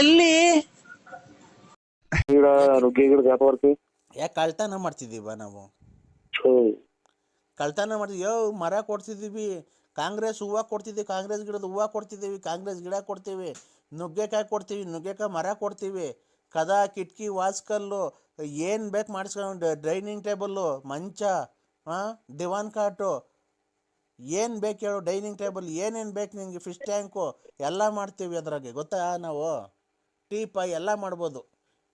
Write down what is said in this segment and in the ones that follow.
ಎಲ್ಲಿ? ಗಿಡ ನುಗ್ಗೆ ಗಿಡ ವ್ಯಾಪಾರಕ್ಕೆ ಯಾಕೆ ಕಳ್ತನ ಮಾಡ್ತಿದ್ದೀವ ನಾವು. ಕಳ್ತನ ಮಾಡ್ತಿದ್ವಿ ಯೋ ಮರ ಕೊಡ್ತಿದ್ದೀವಿ. ಕಾಂಗ್ರೆಸ್ ಹೂವು ಕೊಡ್ತಿದ್ದೀವಿ. ಕಾಂಗ್ರೆಸ್ ಗಿಡದ ಹೂವು ಕೊಡ್ತಿದ್ದೀವಿ. ಕಾಂಗ್ರೆಸ್ ಗಿಡ ಕೊಡ್ತೀವಿ. ನುಗ್ಗೆಕಾಯಿ ಕೊಡ್ತೀವಿ. ನುಗ್ಗೆಕಾಯಿ ಮರ ಕೊಡ್ತೀವಿ. ಕದ ಕಿಟಕಿ ವಾಸ್ಕಲ್ಲು ಏನು ಬೇಕು ಮಾಡಿಸ್ಕೊಂಡು ಡೈನಿಂಗ್ ಟೇಬಲ್ಲು ಮಂಚ ಹಾಂ ದಿವಾನ್ ಕಾಟು ಏನು ಬೇಕು ಹೇಳು ಡೈನಿಂಗ್ ಟೇಬಲ್ ಏನೇನು ಬೇಕು ನಿಮಗೆ ಫಿಶ್ ಟ್ಯಾಂಕು ಎಲ್ಲ ಮಾಡ್ತೀವಿ ಅದ್ರಾಗೆ. ಗೊತ್ತಾ ನಾವು? ಟೀಪ ಎಲ್ಲ ಮಾಡ್ಬೋದು.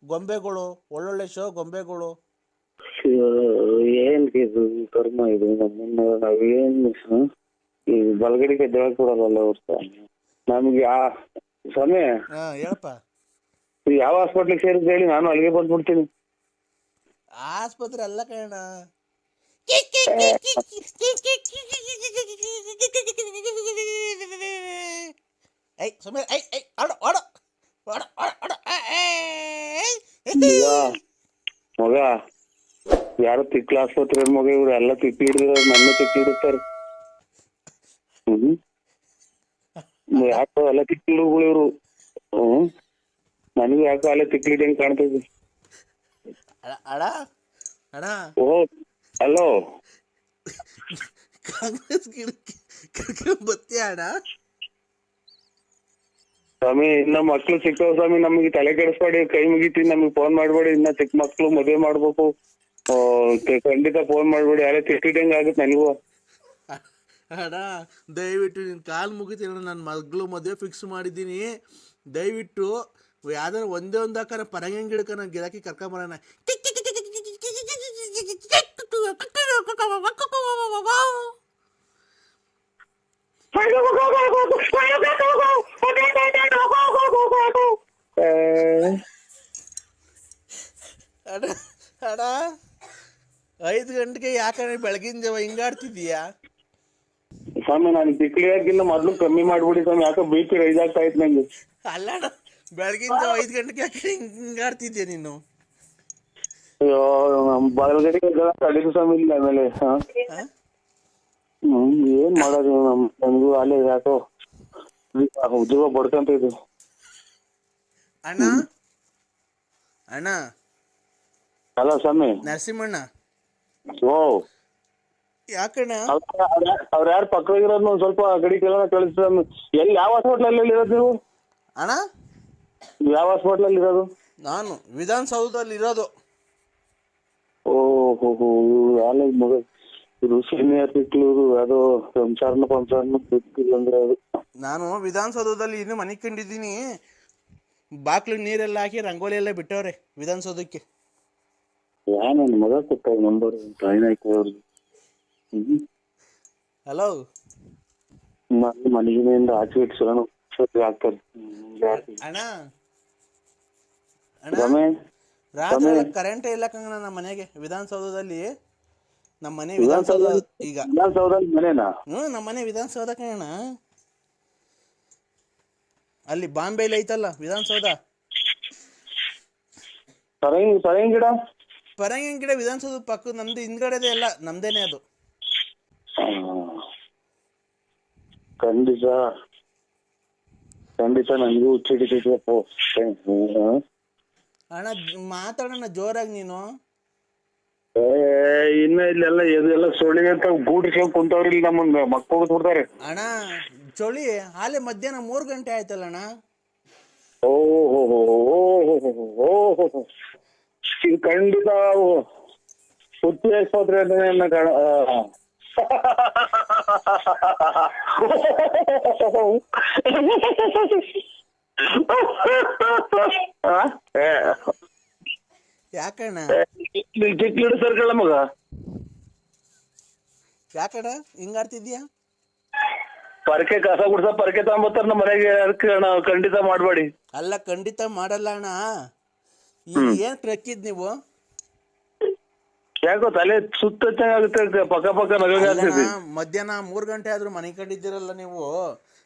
ಗೊಂಬೆಗಳು ಒಳ್ಳೊಳ್ಳೆ ಶೋ ಗೊಂಬೆಗಳು. ಏನ್ ಇದು ಕರ್ಮ ಇದು ನಮ್ಮನ್ನ ನಾವೇನ್? ಈ ಬಲಗಡೆಗೆ ಎದ್ದೇಳಕ್ ಕೊಡೋದಲ್ಲ ಅವ್ರ ನಮ್ಗೆ ಆ ಸ್ವಾಮಿ. ಹಾ ಹೇಳಪ್ಪ. ಯಾವ ಹಾಸ್ಪಿಟ್ಲಿಗೆ ಸೇರಿದ್ ಹೇಳಿ ನಾನು ಅಲ್ಲಿಗೆ ಬಂದ್ಬಿಡ್ತೀನಿ. ಆಸ್ಪತ್ರೆ ಅಲ್ಲ ಕಣ ಐ ಸುಮ್ಮನೆ ಐ ಐ ಆಡು ಆಡು. ಮಗ ಯಾರು ತಿಕ್ಲ ಆಸ್ಪತ್ರೆ ಮಗ ಇವ್ರು ಎಲ್ಲ ತಿಕ್ಕಿ ಹಿಡಿದ್ರ ನನ್ನ ತಿಕ್ಕಿ ಹಿಡಿತಾರ ಯಾಕೋ ಎಲ್ಲ ತಿಕ್ಕಿಳುಗಳು ಇವ್ರು. ಹ್ಮ್. ನನಗೆ ಯಾಕೋ ಅಲ್ಲೇ ತಿಕ್ಲಿದಂಗ್ ಅಣ್ಣ ಓ ಹಲೋ. ಕಾಂಗ್ರೆಸ್ ಗಿಡಕ್ಕೆ ಬತ್ತಿ ಅಣ್ಣ ಸ್ವಾಮಿ ಇನ್ನ ಮಕ್ಳು ಸಿಕ್ತಾವ ಸ್ವಾಮಿ ನಮಗೆ ತಲೆ ಕೆಡಿಸ್ಬೇಡಿ ಕೈ ಮುಗಿತೀನಿ ನಮಗೆ ಫೋನ್ ಮಾಡ್ಬೇಡಿ ಇನ್ನ ಚಿಕ್ಕ ಮಕ್ಳು ಮದುವೆ ಮಾಡ್ಬೇಕು ಆ, ಕ- ಖಂಡಿತ ಫೋನ್ ಮಾಡ್ಬೇಡಿ ಯಾರೇ ತಿಕ್ಕಿದಂಗ್ ಆಗುತ್ತೆ ನನಗೂ ಅಣ್ಣ ದಯವಿಟ್ಟು ನಿನ್ನ ಕಾಲು ಮುಗಿತೀನಿ ನನ್ನ ಮಗಳು ಮದುವೆ ಫಿಕ್ಸ್ ಮಾಡಿದ್ದೀನಿ ದಯವಿಟ್ಟು ಯಾವ್ದಾರು ಒಂದೇ ಒಂದು ಹಾಕಾರ ಪರಂಗಿ ಗಿಡಕ್ಕೆ ನಾನು ಗಿರಾಕಿ ಕರ್ಕೊಂಬರೋಣ ಅಣ್ಣ ಐದು ಗಂಟೆಗೆ ಯಾಕಂದ್ರೆ ಬೆಳಗಿನ ಜಾವ ಹಿಂಗಾಡ್ತಿದೀಯಾ ಸ್ವಾಮಿ ನಾನು ತಿಕ್ಲಿಯಾಗಿನ್ನ ಮೊದ್ಲು ಕಮ್ಮಿ ಮಾಡ್ಬಿಡಿ ಸ್ವಾಮಿ ಯಾಕೋ ಬಿ ಪಿ ರೈಸ್ ಆಗ್ತಾ ಇತ್ತು ನಂಗೆ. ಅಲ್ಲ ಅಣ್ಣ ಬೆಳಗಿನ ಜಾವ ಐದು ಗಂಟೆಗೆ ಯಾಕೆ ಹಿಂಗಾಡ್ತಿದ್ಯಾ ನೀನು? ಅಯ್ಯೋ ಬಲಗಡೆಗೆ ಕಡಿಮೆ ಸ್ವಾಮಿ ಇಲ್ಲ ಆಮೇಲೆ ಹಾ? ಏನ್ ಮಾಡೋದು ನಮ್ ನಮಗೂ ಅಲ್ಲೇ ಯಾಕೋ ಉದ್ಯೋಗ ಬಡ್ಕಂತ ಇದು. ಅಣ್ಣ? ಅಣ್ಣ? ಅಲ್ಲ ಸ್ವಾಮಿ. ನರಸಿಂಹಣ್ಣ? ಓ. ಯಾಕಣ್ಣ? ಅವ್ರ ಯಾರು ಪಕ್ಕದಾಗಿರೋದು ಒಂದ್ ಸ್ವಲ್ಪ ಗಡಿ ಕೆಲ ಕಳಿಸ್ ಎಲ್ಲಿ ಯಾವ ಹಾಸ್ಪಿಟ್ಲ್ ಅಲ್ಲಿ ಇರೋದು ನೀವು? ಅಣ್ಣ? ಯಾವ ಹಾಸ್ಪಿಟ್ಲ್ ಅಲ್ಲಿ ಇರೋದು? ನಾನು ವಿಧಾನಸೌಧದಲ್ಲಿ ಇರೋದು. ಓ ಹೋ ಹೋ ಮಗ ಇದು ಸೀನಿಯರ್ ಸಿಕ್ಲೂರು ಅದು ಸಂಚಾರನ ಪಂಚಾರನ ಸಿಕ್ಕಿಲ್ಲ ಅಂದ್ರೆ ಅದು. ನಾನು ವಿಧಾನಸೌಧದಲ್ಲಿ ಇನ್ನೂ ಮನೆ ಕಂಡಿದ್ದೀನಿ ಬಾಕ್ಲಿಗೆ ನೀರೆಲ್ಲ ಹಾಕಿ ರಂಗೋಲಿ ಎಲ್ಲ ಬಿಟ್ಟವ್ರೆ ವಿಧಾನಸೌಧಕ್ಕೆ. ಯಾ ನನ್ನ ಮಗ ಕೊಟ್ಟ ನಂಬರ್ ಟ್ರೈನ್ ಆಯ್ತು ಅವ್ರಿಗೆ ಹ್ಮ್. ಹಲೋ ಮನೆ ಮನೆಗಿನಿಂದ ಆಚೆ ಇಟ್ಸೋಣ. ಹಾಕ್ತಾರೆ. ಅಣ್ಣ? ಅಣ್ಣ? ರಮೇಶ್ ರಾತ್ರಿ ಕರೆಂಟೇ ಇಲ್ಲ ಕಂಗಣ ನಮ್ಮ ಮನೆಗೆ ವಿಧಾನಸೌಧದಲ್ಲಿ. ನಮ್ಮ ಮನೆ ವಿಧಾನಸೌಧ ಈಗ. ಮನೆನಾ? ಹ್ಞೂ ನಮ್ಮ ಮನೆ ವಿಧಾನಸೌಧ ಕಣ ಅಲ್ಲಿ ಬಾಂಬೆಲಿ ಐತಲ್ಲ ವಿಧಾನಸೌಧ? ಪರಂಗಿನ ಗಿಡ? ಪರಂಗಿ ಗಿಡ ವಿಧಾನಸೌಧ ಪಕ್ಕ ನಮ್ದು ಹಿಂದ್ಗಡೆದೇ ಎಲ್ಲ ನಮ್ದೇನೆ ಅದು. ಖಂಡಿತ. ಖಂಡಿತ ನನಗೂ ಹುಚ್ಚಿಡಿತೈತಪ್ಪ ಹ್ಮ್. ಅಣ್ಣ ಮಾತಾಡೋಣ ಜೋರಾಗಿ ನೀನು. ಇನ್ನ ಇಲ್ಲೆಲ್ಲ ಇದೆಲ್ಲ ಸೊಳ್ಳಿಗೆ ಅಂತ ಗೂಡಿಸ್ಕೊಂಡು ಕುಂತವ್ರಿ ಇಲ್ಲಿ ನಮ್ಮ ಮಕ್ಕಳು ಬಿಡ್ತಾರೆ ಅಣ್ಣ ಚಳಿ ಹಾಲೆ ಮಧ್ಯಾಹ್ನ ಮೂರು ಗಂಟೆ ಆಯ್ತಲ್ಲ ಅಣ್ಣ? ಓಹೋ ಹೋ ಹೋ ಓ ಹೋ ಹೋ ಓ ಹೋ ಹೋ ಇದು ಖಂಡಿತ ಹುಚ್ಚಿ ಆಸ್ಪತ್ರೆ ಕಾಣ ಯಾಕಣ್ಣ? ಹಿಡು ಸರ್ಕಳ ಮಗ. ಯಾಕಣ್ಣ ಹಿಂಗಾಡ್ತಿದ್ಯಾ ಪರಕೆ ಕಸ ಗುಡ್ಸ ಪರಕೆ ತಗೊಂಬತ್ತಾರ ನಮ್ಮ ಮನೆಗೆ ಅದಕ್ಕೆ ಖಂಡಿತ ಮಾಡಬೇಡಿ. ಅಲ್ಲ ಖಂಡಿತ ಮಾಡಲ್ಲ ಅಣ್ಣ. ಏನ್ ಟ್ರಕ್ಕಿದ್ ನೀವು? ಯಾಕೋ ತಲೆ ಸುತ್ತ ಚೆನ್ನಾಗುತ್ತೆ ಪಕ್ಕ ಪಕ್ಕ ನಗಗೆ ಮಧ್ಯಾಹ್ನ ಮೂರ್ ಗಂಟೆ ಆದ್ರೂ ಮನೆ ಕಂಡಿದ್ದೀರಲ್ಲ ನೀವು?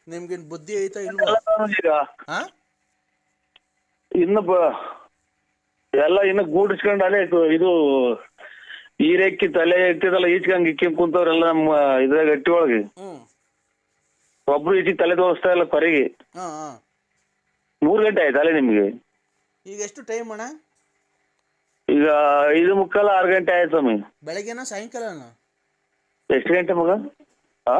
ನಿಮ್ಗಿನ್ ಬುದ್ಧಿ ಐತಾ ಇಲ್ವಾ? ಈಗ ಹಾ ಇನ್ನು ಬ- ಎಲ್ಲ ಇನ್ನು ಗೂಡಿಸ್ಕೊಂಡು ಅಲ್ಲೇ ಇದು- ಈರೆಕ್ಕಿ ತಲೆ ಎತ್ತಿದಲ್ಲ ಈಚ್ಕಂಗ್ ಇಕ್ಕಿಂಗ್ ಕುಂತವ್ರೆಲ್ಲ ನಮ್ಮ ಇದ್ರಾಗ ಗಟ್ಟಿ ಒಳಗೆ. ಒಬ್ರು ಈಚಿಗೆ ತಲೆ ತೋರಿಸ್ತಾ ಇಲ್ಲ ಕೊರೆಗೆ ಮೂರ್ ಗಂಟೆ ಆಯ್ತಲ್ಲ ನಿಮ್ಗೆ. ಈಗ ಎಷ್ಟು ಟೈಮ್ ಅಣ್ಣ? ಈಗ ಐದು ಮುಕ್ಕಾಲ ಆರು ಗಂಟೆ ಆಯ್ತು ಸ್ವಾಮಿ. ಬೆಳಗ್ಗೆನ ಸಾಯಂಕಾಲ ಎಷ್ಟು ಗಂಟೆ ಮಗ? ಆ?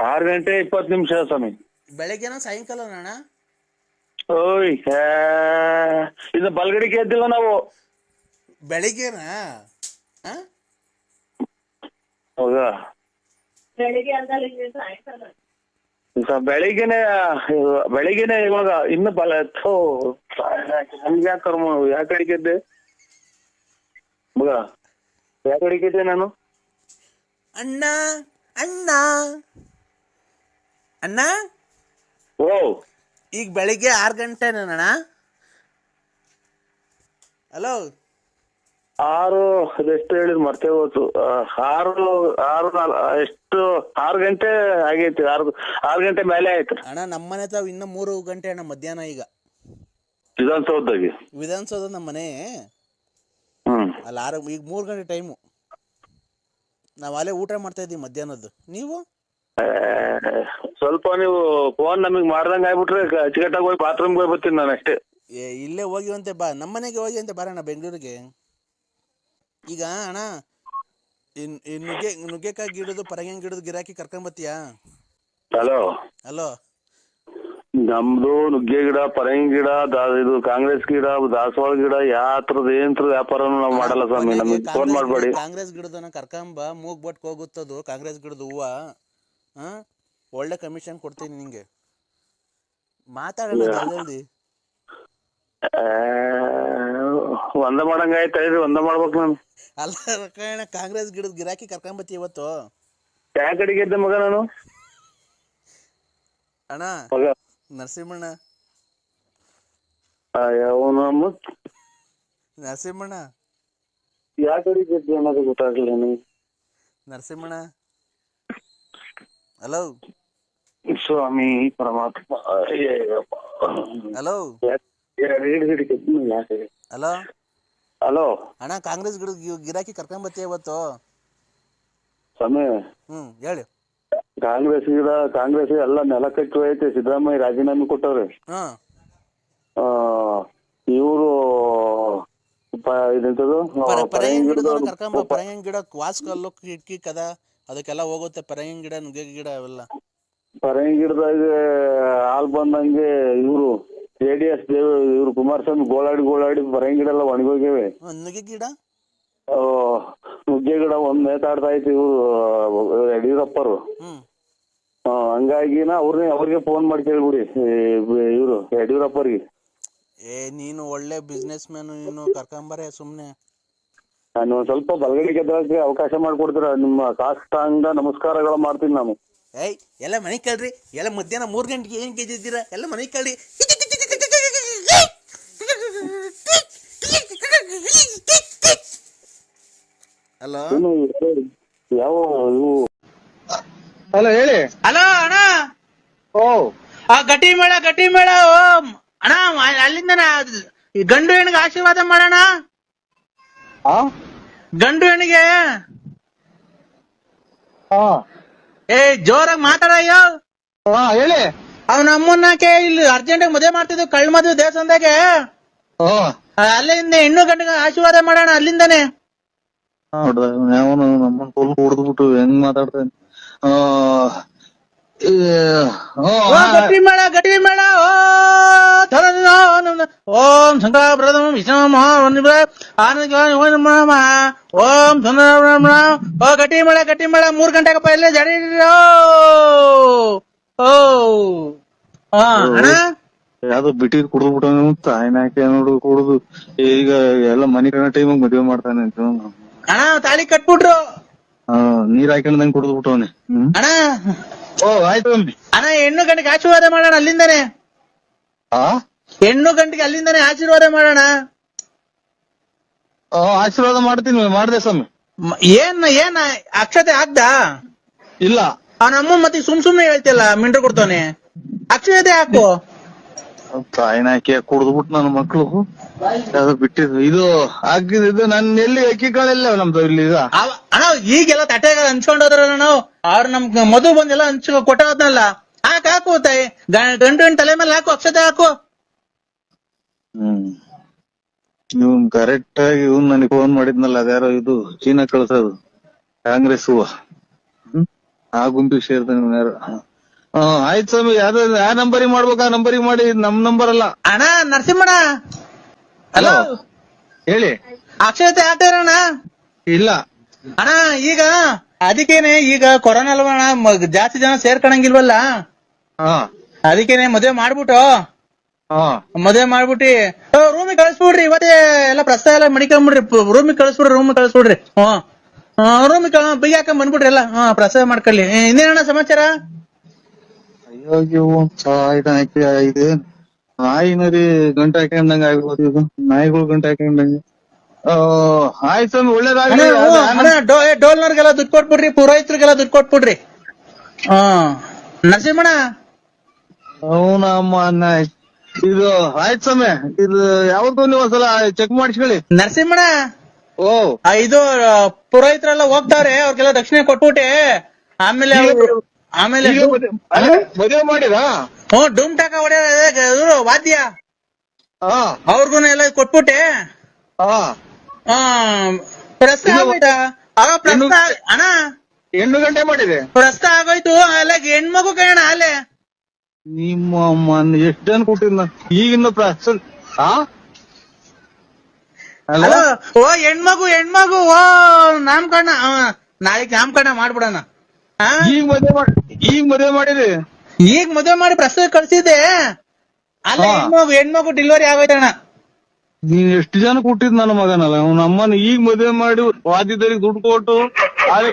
ಆರು ಗಂಟೆ ಇಪ್ಪತ್ತು ನಿಮಿಷ ಸ್ವಾಮಿ. ಬೆಳಗ್ಗೆನ ಸಾಯಂಕಾಲ ಅಣ್ಣ? ಓಯ್ ಹೇ. ಇದು ಬಲ್ಗಡಿಗೆ ಎದ್ದಿಲ್ಲ ನಾವು. ಬೆಳಿಗ್ಗೆನಾ? ಆ? ಮಗ ಈಗ ಬೆಳಿಗ್ಗೆನೆ ಬೆಳಿಗ್ಗೆನೆ ಇವಾಗ ಇನ್ನು ಬಲ ಥೋ ನಮ್ಗೆ ಯಾಕೆ ಕರ್ಮ ಯಾಕೆ ಅಡಿಗೆದ್ದೆ ಮಗ ಯಾಕೆ ಅಡಿಗೆದ್ದೆ ನಾನು? ಅಣ್ಣ ಅಣ್ಣ. ಅಣ್ಣ? ಓ. ಈಗ ಬೆಳಿಗ್ಗೆ ಆರು ಗಂಟೆನಣ್ಣ ಹಲೋ ಆರು ಎಷ್ಟು ಹೇಳಿದ್ ಮರ್ತೇ ಹೋತು ಆರು ಆರು ನಾಲ್- ಎಷ್ಟು ಆರು ಗಂಟೆ ಆಗೈತಿ ಆರು ಆರು ಗಂಟೆ ಮೇಲೆ ಆಯ್ತು. ಅಣ್ಣ ನಮ್ಮನೆ ತಾವು ಇನ್ನು ಮೂರು ಗಂಟೆ ಅಣ್ಣ ಮಧ್ಯಾಹ್ನ ಈಗ. ವಿಧಾನಸೌಧದಾಗೆ. ವಿಧಾನಸೌಧ ನಮ್ಮ ಮನೆ. ಹ್ಮ್. ಅಲ್ಲಿ ಆರು ಈಗ ಮೂರು ಗಂಟೆ ಟೈಮು ನಾವು ಅಲ್ಲೇ ಊಟ ಮಾಡ್ತಾ ಇದ್ದೀವಿ ಮಧ್ಯಾಹ್ನದ್ದು. ನೀವು? ಸ್ವಲ್ಪ ನೀವು ಫೋನ್ ನಮಗ್ ಮಾಡ್ದಂಗ ಆಗ್ಬಿಟ್ರೆ ಅಚ್ಚುಕಟ್ಟಾಗಿ ಹೋಗಿ ಬಾತ್ರೂಮ್ಗೆ ಹೋಗಿ ಬರ್ತೀನಿ ನಾನು ಅಷ್ಟೇ. ಏ ಇಲ್ಲೇ ಹೋಗಿವಂತೆ ಬಾ. ನಮ್ಮ ಮನೆಗೆ ಹೋಗಿ ಅಂತೆ ಬಾರಣ್ಣ ಬೆಂಗಳೂರಿಗೆ. ಈಗ ಅಣ್ಣ ಇನ್ ಈ ನುಗ್ಗೆ ನುಗ್ಗೆಕಾಯಿ ಗಿಡದು ಪರಂಗಿ ಗಿಡದ ಗಿರಾಕಿ ಕರ್ಕೊಂಬತ್ತೀಯಾ? ಹಲೋ ಹಲೋ ನಮ್ದು ನುಗ್ಗೆ ಗಿಡ ಪರಂಗಿ ಗಿಡ ದಾ- ಇದು ಕಾಂಗ್ರೆಸ್ ಗಿಡ ದಾಸವಾಳ ಗಿಡ ಯಾವ ಥರದ ಏನ್ ವ್ಯಾಪಾರನು ನಾವು ಮಾಡಲ್ಲ ಸ್ವಾಮಿ ನಮಗೆ ಫೋನ್ ಮಾಡ್ಬೇಡಿ. ಕಾಂಗ್ರೆಸ್ ಗಿಡದನ್ನ ಕರ್ಕೊಂಬ ಮೂಗ್ ಬಟ್ಕ್ ಹೋಗುತ್ತದು ಕಾಂಗ್ರೆಸ್ ಗಿಡದ ಹೂವ. ಹಾ? ಒಳ್ಳೆ ಕಮಿಷನ್ ಕೊಡ್ತೀನಿ ನಿಂಗೆ. ಮಾತಾಡೋಣ ಜಲ್ದಿ. ಆ, ಒಂದ ಮಾಡಂಗ ಆಯ್ತು ಒಂದ ಮಾಡ್ಬೇಕು ನಾನು. ಅಲ್ಲ ರಕಣ ಕಾಂಗ್ರೆಸ್ ಗಿಡದ ಗಿರಾಕಿ ಕರ್ಕೊಂಬತ್ತಿ ಇವತ್ತು. ಯಾವ ಕಡೆಗೆ ಇದ್ದೆ ಮಗ ನಾನು? ಅಣ್ಣ ನರಸಿಂಹಣ್ಣ. ನರಸಿಂಹಣ್ಣ. ಯಾವ ಕಡೆಗೆ ಇದ್ದೆ ಅನ್ನೋದು ಗೊತ್ತಾಗ್ಲಿಲ್ಲ ನನಗೆ ನರಸಿಂಹಣ್ಣ. ಹಲೋ ಸ್ವಾಮಿ ಪರಮಾತ್ಮ. ಹಲೋ ಹಲೋ ಹಲೋ ಅಣ್ಣ ಕಾಂಗ್ರೆಸ್ ಗಿಡ ಗಿರಾಕಿ ಗಿರಾಕಿ ಕರ್ಕೊಂಬತ್ತಿ ಇವತ್ತು? ಸ್ವಾಮಿ. ಹ್ಮ್ ಹೇಳಿ. ಕಾಂಗ್ರೆಸ್ ಗಿಡ ಕಾಂಗ್ರೆಸ್ ಎಲ್ಲ ನೆಲ ಕಟ್ಟಿ ಐತೆ ಸಿದ್ದರಾಮಯ್ಯ ರಾಜೀನಾಮೆ ಕೊಟ್ಟವ್ರೆ. ಹಾ. ಇವರು ಇದಂತದು? ಪರ ಪರಂಗಿ ಗಿಡದ ಗಿಡದವ್ರು- ಕರ್ಕೊಂಬ ಪರಂಗಿ ಗಿಡ ವಾಸ್ ಕಲ್ಲು ಕಿಟಕಿ ಕದ. ಅದಕ್ಕೆಲ್ಲ ಹೋಗುತ್ತೆ ಪರಂಗಿ ಗಿಡ ನುಗ್ಗೆ ಗಿಡ ಅವೆಲ್ಲ. ಪರಂಗಿ ಗಿಡದಾಗ ಹಾಲ್ ಬಂದಂಗೆ ಇವರು ಜೆ ಡಿ ಎಸ್ ದೇವ್ ಇವ್ರು ಕುಮಾರಸ್ವಾಮಿ ಗೋಳಾಡಿ ಗೋಳಾಡಿ ಪರಂಗಿ ಗಿಡ ಎಲ್ಲ ಒಣಗೋಗ್ಯವೆ. ಹ್ಮ್, ನುಗ್ಗೆ ಗಿಡ? ಆ, ನುಗ್ಗೆ ಗಿಡ ಒಂದ್ ನೇತಾಡ್ತಾ ಐತಿ ಇವರು ಯಡಿಯೂರಪ್ಪರು. ಹ್ಮ್. ಆ, ಹಂಗಾಗಿನ ಅವ್ರನ್ನೇ ಅವ್ರಿಗೆ ಫೋನ್ ಮಾಡಿ ಕೇಳ್ಬಿಡಿ ಇವರು ಯಡಿಯೂರಪ್ಪರಿಗೆ. ಏ ನೀನು ಒಳ್ಳೆ ಬಿಸ್ನೆಸ್ ಮ್ಯಾನ್ ನೀನು ಕರ್ಕೊಂಬರೇ ಸುಮ್ನೆ. ನಾನು ಒಂದ್ ಸ್ವಲ್ಪ ಬಲಗಡೆ ಗೆದ್ದಕ್ಕೆ ಅವಕಾಶ ಮಾಡ್ಕೊಡ್ತೀರ? ನಿಮ್ಮ ಕಾಷ್ಟಾಂಗ ನಮಸ್ಕಾರಗಳು ಮಾಡ್ತೀನಿ ನಾನು. ಏಯ್ ಎಲ್ಲ ಮನೆ ಕೇಳ್ರಿ. ಎಲ್ಲ ಮಧ್ಯಾಹ್ನ ಮೂರ್ ಗಂಟೆಗೆ ಏನ್ ಗೆದ್ದಿದ್ದೀರಾ? ಎಲ್ಲ ಮನೆ ಕೇಳ್ರಿ. ಹಲೋ? ಏನು ಯಾವ ಇವು? ಹಲೋ ಹೇಳಿ. ಹಲೋ ಅಣ್ಣ. ಓ. ಆ ಗಟ್ಟಿ ಮೇಳ ಗಟ್ಟಿ ಮೇಳ ಓ. ಅಣ್ಣ ಅಲ್ಲಿಂದ ಈ ಗಂಡು ಹೆಣ್ಣಿಗೆ ಆಶೀರ್ವಾದ ಮಾಡೋಣ. ಗಂಡು ಹೆಣ್ಣಿಗೆ ಏ ಜೋರಾಗಿ ಮಾತಾಡಯ್ಯೋ ಹೇಳಿ. ಅವ್ನ ಅಮ್ಮನ್ನಕ್ಕೆ ಇಲ್ಲಿ ಅರ್ಜೆಂಟ್ ಮದುವೆ ಮಾಡ್ತಿದ್ವಿ ಕಳ್ ಮದುವೆ ದೇವಸ್ಥಾನದಾಗೆ. ಓ. ಅಲ್ಲಿಂದ ಹೆಣ್ಣು ಗಂಡಿಗೆ ಆಶೀರ್ವಾದ ಮಾಡೋಣ ಅಲ್ಲಿಂದಾನೆ. ನೋಡ್ದ ಅವನು ನಮ್ಮನ್ ಫುಲ್ ಹೊಡೆದ್ಬಿಟ್ಟು ಹೆಂಗ್ ಮಾತಾಡ್ತಾನೆ. ಗಟ್ಟಿ ಮೇಳ ಗಟ್ಟಿ ಮೇಳ ಓ ಧನನ ನಮ್ನ- ಓಂ ಶಂಕರ ಪ್ರಥಮ ವಿಷ್ಣು ಮಹಾ ವಂದಿತ ಆನಂದ ಓಂ ನಮಃ. ಓಂ ಗಟ್ಟಿ ಮೇಳ ಗಟ್ಟಿ ಮೇಳ. ಮೂರ್ ಗಂಟೆಗಪ್ಪ ಇಲ್ಲೇ ಜಡಿ ಓ ಅಣ್ಣ? ಯಾವ್ದೋ ಬಿಟ್ಟಿದ್ ಕುಡ್ದ್ಬಿಟ್ಟು ತಾಯಿನಾಕೆ ನೋಡು ಕುಡ್ದು. ಈಗ ಎಲ್ಲ ಮನಿ ಕಣ ಟೈಮಿಗೆ ಮದ್ವೆ ಮಾಡ್ತಾನೆ ಅಂತ. ಅಣ್ಣ ತಾಳಿ ಕಟ್ಬಿಟ್ರು. ಹಾ ನೀರ್ ಹಾಕೊಂಡಂಗ್ ಕುಡ್ದು ಬಿಟ್ಟವನೆ. ಅಣ್ಣ ಓ ಆಯ್ತು. ಅಣ್ಣ ಹೆಣ್ಣು ಗಂಟೆಗೆ ಆಶೀರ್ವಾದ ಮಾಡೋಣ ಅಲ್ಲಿಂದಾನೆ. ಆ? ಹೆಣ್ಣು ಗಂಟೆಗೆ ಅಲ್ಲಿಂದಾನೆ ಆಶೀರ್ವಾದ ಮಾಡೋಣ. ಓ, ಆಶೀರ್ವಾದ ಮಾಡ್ತೀನಿ ಮಾಡ್ದೆ ಸ್ವಾಮಿ. ಮ- ಏನ್ ಏನ್ ಅಕ್ಷತೆ ಆಗ್ದ? ಇಲ್ಲ. ಅವನ ಅಮ್ಮ ಮತ್ತೆ ಸುಮ್ ಸುಮ್ನೆ ಹೇಳ್ತಿಲ್ಲ ಮಿಂಡ್ರ ಕೊಡ್ತಾನೆ ಅಕ್ಷತೆ ಹಾಕು. ತಾಯಿನಾಕಿ ಕುಡ್ದ್ಬಿಟ್ಟು ನನ್ನ ಮಕ್ಳು. ಅದು ಬಿಟ್ಟಿದ್ದು. ಇದು ಆಗಿದ್ದು ನನ್ನ ಎಲ್ಲಿ ಅಕ್ಕಿಗಳೆಲ್ಲ ನಮ್ದು ಇಲ್ಲಿ ಈಗ ಅವ- ಅಣ್ಣ ಈಗೆಲ್ಲ ತಟ್ಟೆ ಹಂಚ್ಕೊಂಡ್ ಹೋದ್ರಲ್ಲ ನಾವು. ಅವ್ರ ನಮ್ ಮದುವೆ ಬಂದೆಲ್ಲ ಹಂಚ್ ಕೊಟ್ಟೋದ್ನಲ್ಲ. ಹಾಕ್ ಹಾಕು ತಾಯಿ. ಗ- ಗಂಡು ತಲೆ ಮೇಲೆ ಹಾಕು ಅಕ್ಷತೆ ಹಾಕು. ಹ್ಮ್. ಇವನ್ ಕರೆಕ್ಟ್ ಆಗಿ ಇವ್ನ್ ನನಗೆ ಫೋನ್ ಮಾಡಿದ್ನಲ್ಲ ಅದ್ಯಾರೋ ಇದು ಚೀನಾ ಕಳ್ಸೋದು. ಕಾಂಗ್ರೆಸ್ ಹೂವ. ಹ್ಮ್. ಆ ಗುಂಪಿಗೆ ಸೇರ್ತಾನೆ ಇವ್ನ್ ಯಾರೋ? ಹಾ ಆಯ್ತು ಸ್ವಾಮಿ. ಯಾವ್ದು ಯಾವ ನಂಬರಿಗೆ ಮಾಡ್ಬೇಕು ಆ ನಂಬರಿಗೆ ಮಾಡಿ. ಇದ್ ನಮ್ ನಂಬರ್ ಅಲ್ಲ. ಅಣ್ಣ ನರಸಿಂಹಣ್ಣ. ಹಲೋ. ಹೇಳಿ. ಅಕ್ಷತೆ ಹಾಕ್ತಾರಣ್ಣ ಇಲ್ಲ. ಅಣ್ಣ ಈಗ ಅದಕ್ಕೇನೆ ಈಗ ಕೊರೋನಾ ಅಲ್ವಾ ಅಣ್ಣ? ಮ- ಜಾಸ್ತಿ ಜನ ಸೇರ್ಕೊಳಂಗಿಲ್ವಲ್ಲ? ಹಾ. ಅದಕ್ಕೇನೆ ಮದ್ವೆ ಮಾಡ್ಬಿಟ್ಟು. ಹಾ. ಮದ್ವೆ ಮಾಡ್ಬಿಟ್ಟಿ. ರೂಮಿಗೆ ಕಳಿಸ್ಬಿಡ್ರಿ. ಇವತ್ತೇ ಎಲ್ಲ ಪ್ರಸ್ತಾವ ಎಲ್ಲ ಮಡಿಕೊಂಬಿಡ್ರಿ. ರೂಮಿಗೆ ಕಳಿಸ್ಬಿಡ್ರಿ ರೂಮ್ ಕಳಿಸ್ಬಿಡ್ರಿ. ಹ್ಮ್ ರೂಮಿಗೆ ಬಿಗಿ ಹಾಕೊಂಡ್ ಬಂದ್ಬಿಡ್ರಿ ಎಲ್ಲ. ಹಾ ಪ್ರಸ್ತಾವ ಮಾಡ್ಕೊಳ್ಳಿ. ಇನ್ನೇನಣ್ಣ ಸಮಾಚಾರ? ಅಯ್ಯೋ ಅಯ್ಯೋ ಇದೆ ಇದು ನಾಯಿನರಿ ಗಂಟೆ ಹಾಕೊಂಡಂಗ ಆಗ್ಬೋದು ಇದು. ನಾಯಿಗಳು ಗಂಟೆ ಹಾಕೊಂಡಂಗ ಆಯ್ತು ಸ್ವಾಮಿ ಒಳ್ಳೇದಾಗ್ಲಿ. ಡೋಲ್ನವ್ರಿಗೆಲ್ಲ ದುಡ್ಡು ಕೊಟ್ಬಿಡ್ರಿ ಪುರೋಹಿತರಿಗೆಲ್ಲ ದುಡ್ಡು ಕೊಟ್ಬಿಡ್ರಿ. ಹಾ. ನರಸಿಂಹಣ್ಣ. ಅವನಮ್ಮ ಇದು ಆಯ್ತು ಸ್ವಾಮಿ ಇದು ಯಾವ್ದು ನೀವು ಒಂದ್ಸಲ ಚೆಕ್ ಮಾಡಿಸ್ಕೊಳ್ಳಿ. ನರಸಿಂಹಣ್ಣ. ಓ. ಇದು ಪುರೋಹಿತರೆಲ್ಲ ಹೋಗ್ತಾವ್ರೆ ಅವ್ರಿಗೆಲ್ಲ ದಕ್ಷಿಣೆ ಕೊಟ್ಬಿಟ್ಟೆ ಆಮೇಲೆ ಆಮೇಲೆ ಮದುವೆ ಮಾಡಿದ? ಹ್ಞೂ ಡೂಮ್ ಟಾಕ ಹೊಡೆಯೋದು ವಾದ್ಯ. ಅವ್ರಿಗೂ ಎಲ್ಲ ಕೊಟ್ಬಿಟ್ಟೆ. ಇದು- ಆಗೋಯ್ತಾ ಆಗ ಅಣ್ಣ. ಎಂಟು ಗಂಟೆ ಮಾಡಿದೆ. ಪ್ರಸ್ತ ಆಗೋಯ್ತು ಅಲ್ಲ ಹೆಣ್ಮಗು ಕಣ ಅಲ್ಲೇ. ನಿಮ್ಮ ಅಮ್ಮನ್ ಎಷ್ಟ್ ಜನ ಕೊಟ್ಟಿದ್ನ ಈಗಿನ ಪ್ರಸ್ತ ಓ ಹೆಣ್ಮಗು ಹೆಣ್ಮಗು ಓ ನಾಮಕರಣ ನಾಳೆ ನಾಳೆಗ್ ನಾಮಕರಣ ಮಾಡ್ಬಿಡಣ? ಈಗ ಮದ್ವೆ ಮಾಡಿ ಈಗ ಮದ್ವೆ ಮಾಡಿರಿ. ಈಗ ಮದುವೆ ಮಾಡಿ ಪ್ರಸ್ತುತ ಕಳ್ಸಿದ್ದೆ. ಅಲ್ಲ. ಹೆಣ್ಮಗು ಹೆಣ್ಮಗು ಡೆಲಿವರಿ ಆಗೋಯ್ತಣ್ಣ ನೀನ್ ಎಷ್ಟು ಜನ ಕೊಟ್ಟಿದ್ ನನ್ನ ಮಗನಲ್ಲ? ನಮ್ಮನ್ನ ಅಮ್ಮನ ಈಗ ಮದ್ವೆ ಮಾಡಿ ವಾದಿದರಿಗೆ ದುಡ್ಡು ಕೊಟ್ಟು ಅಲ್ಲಿ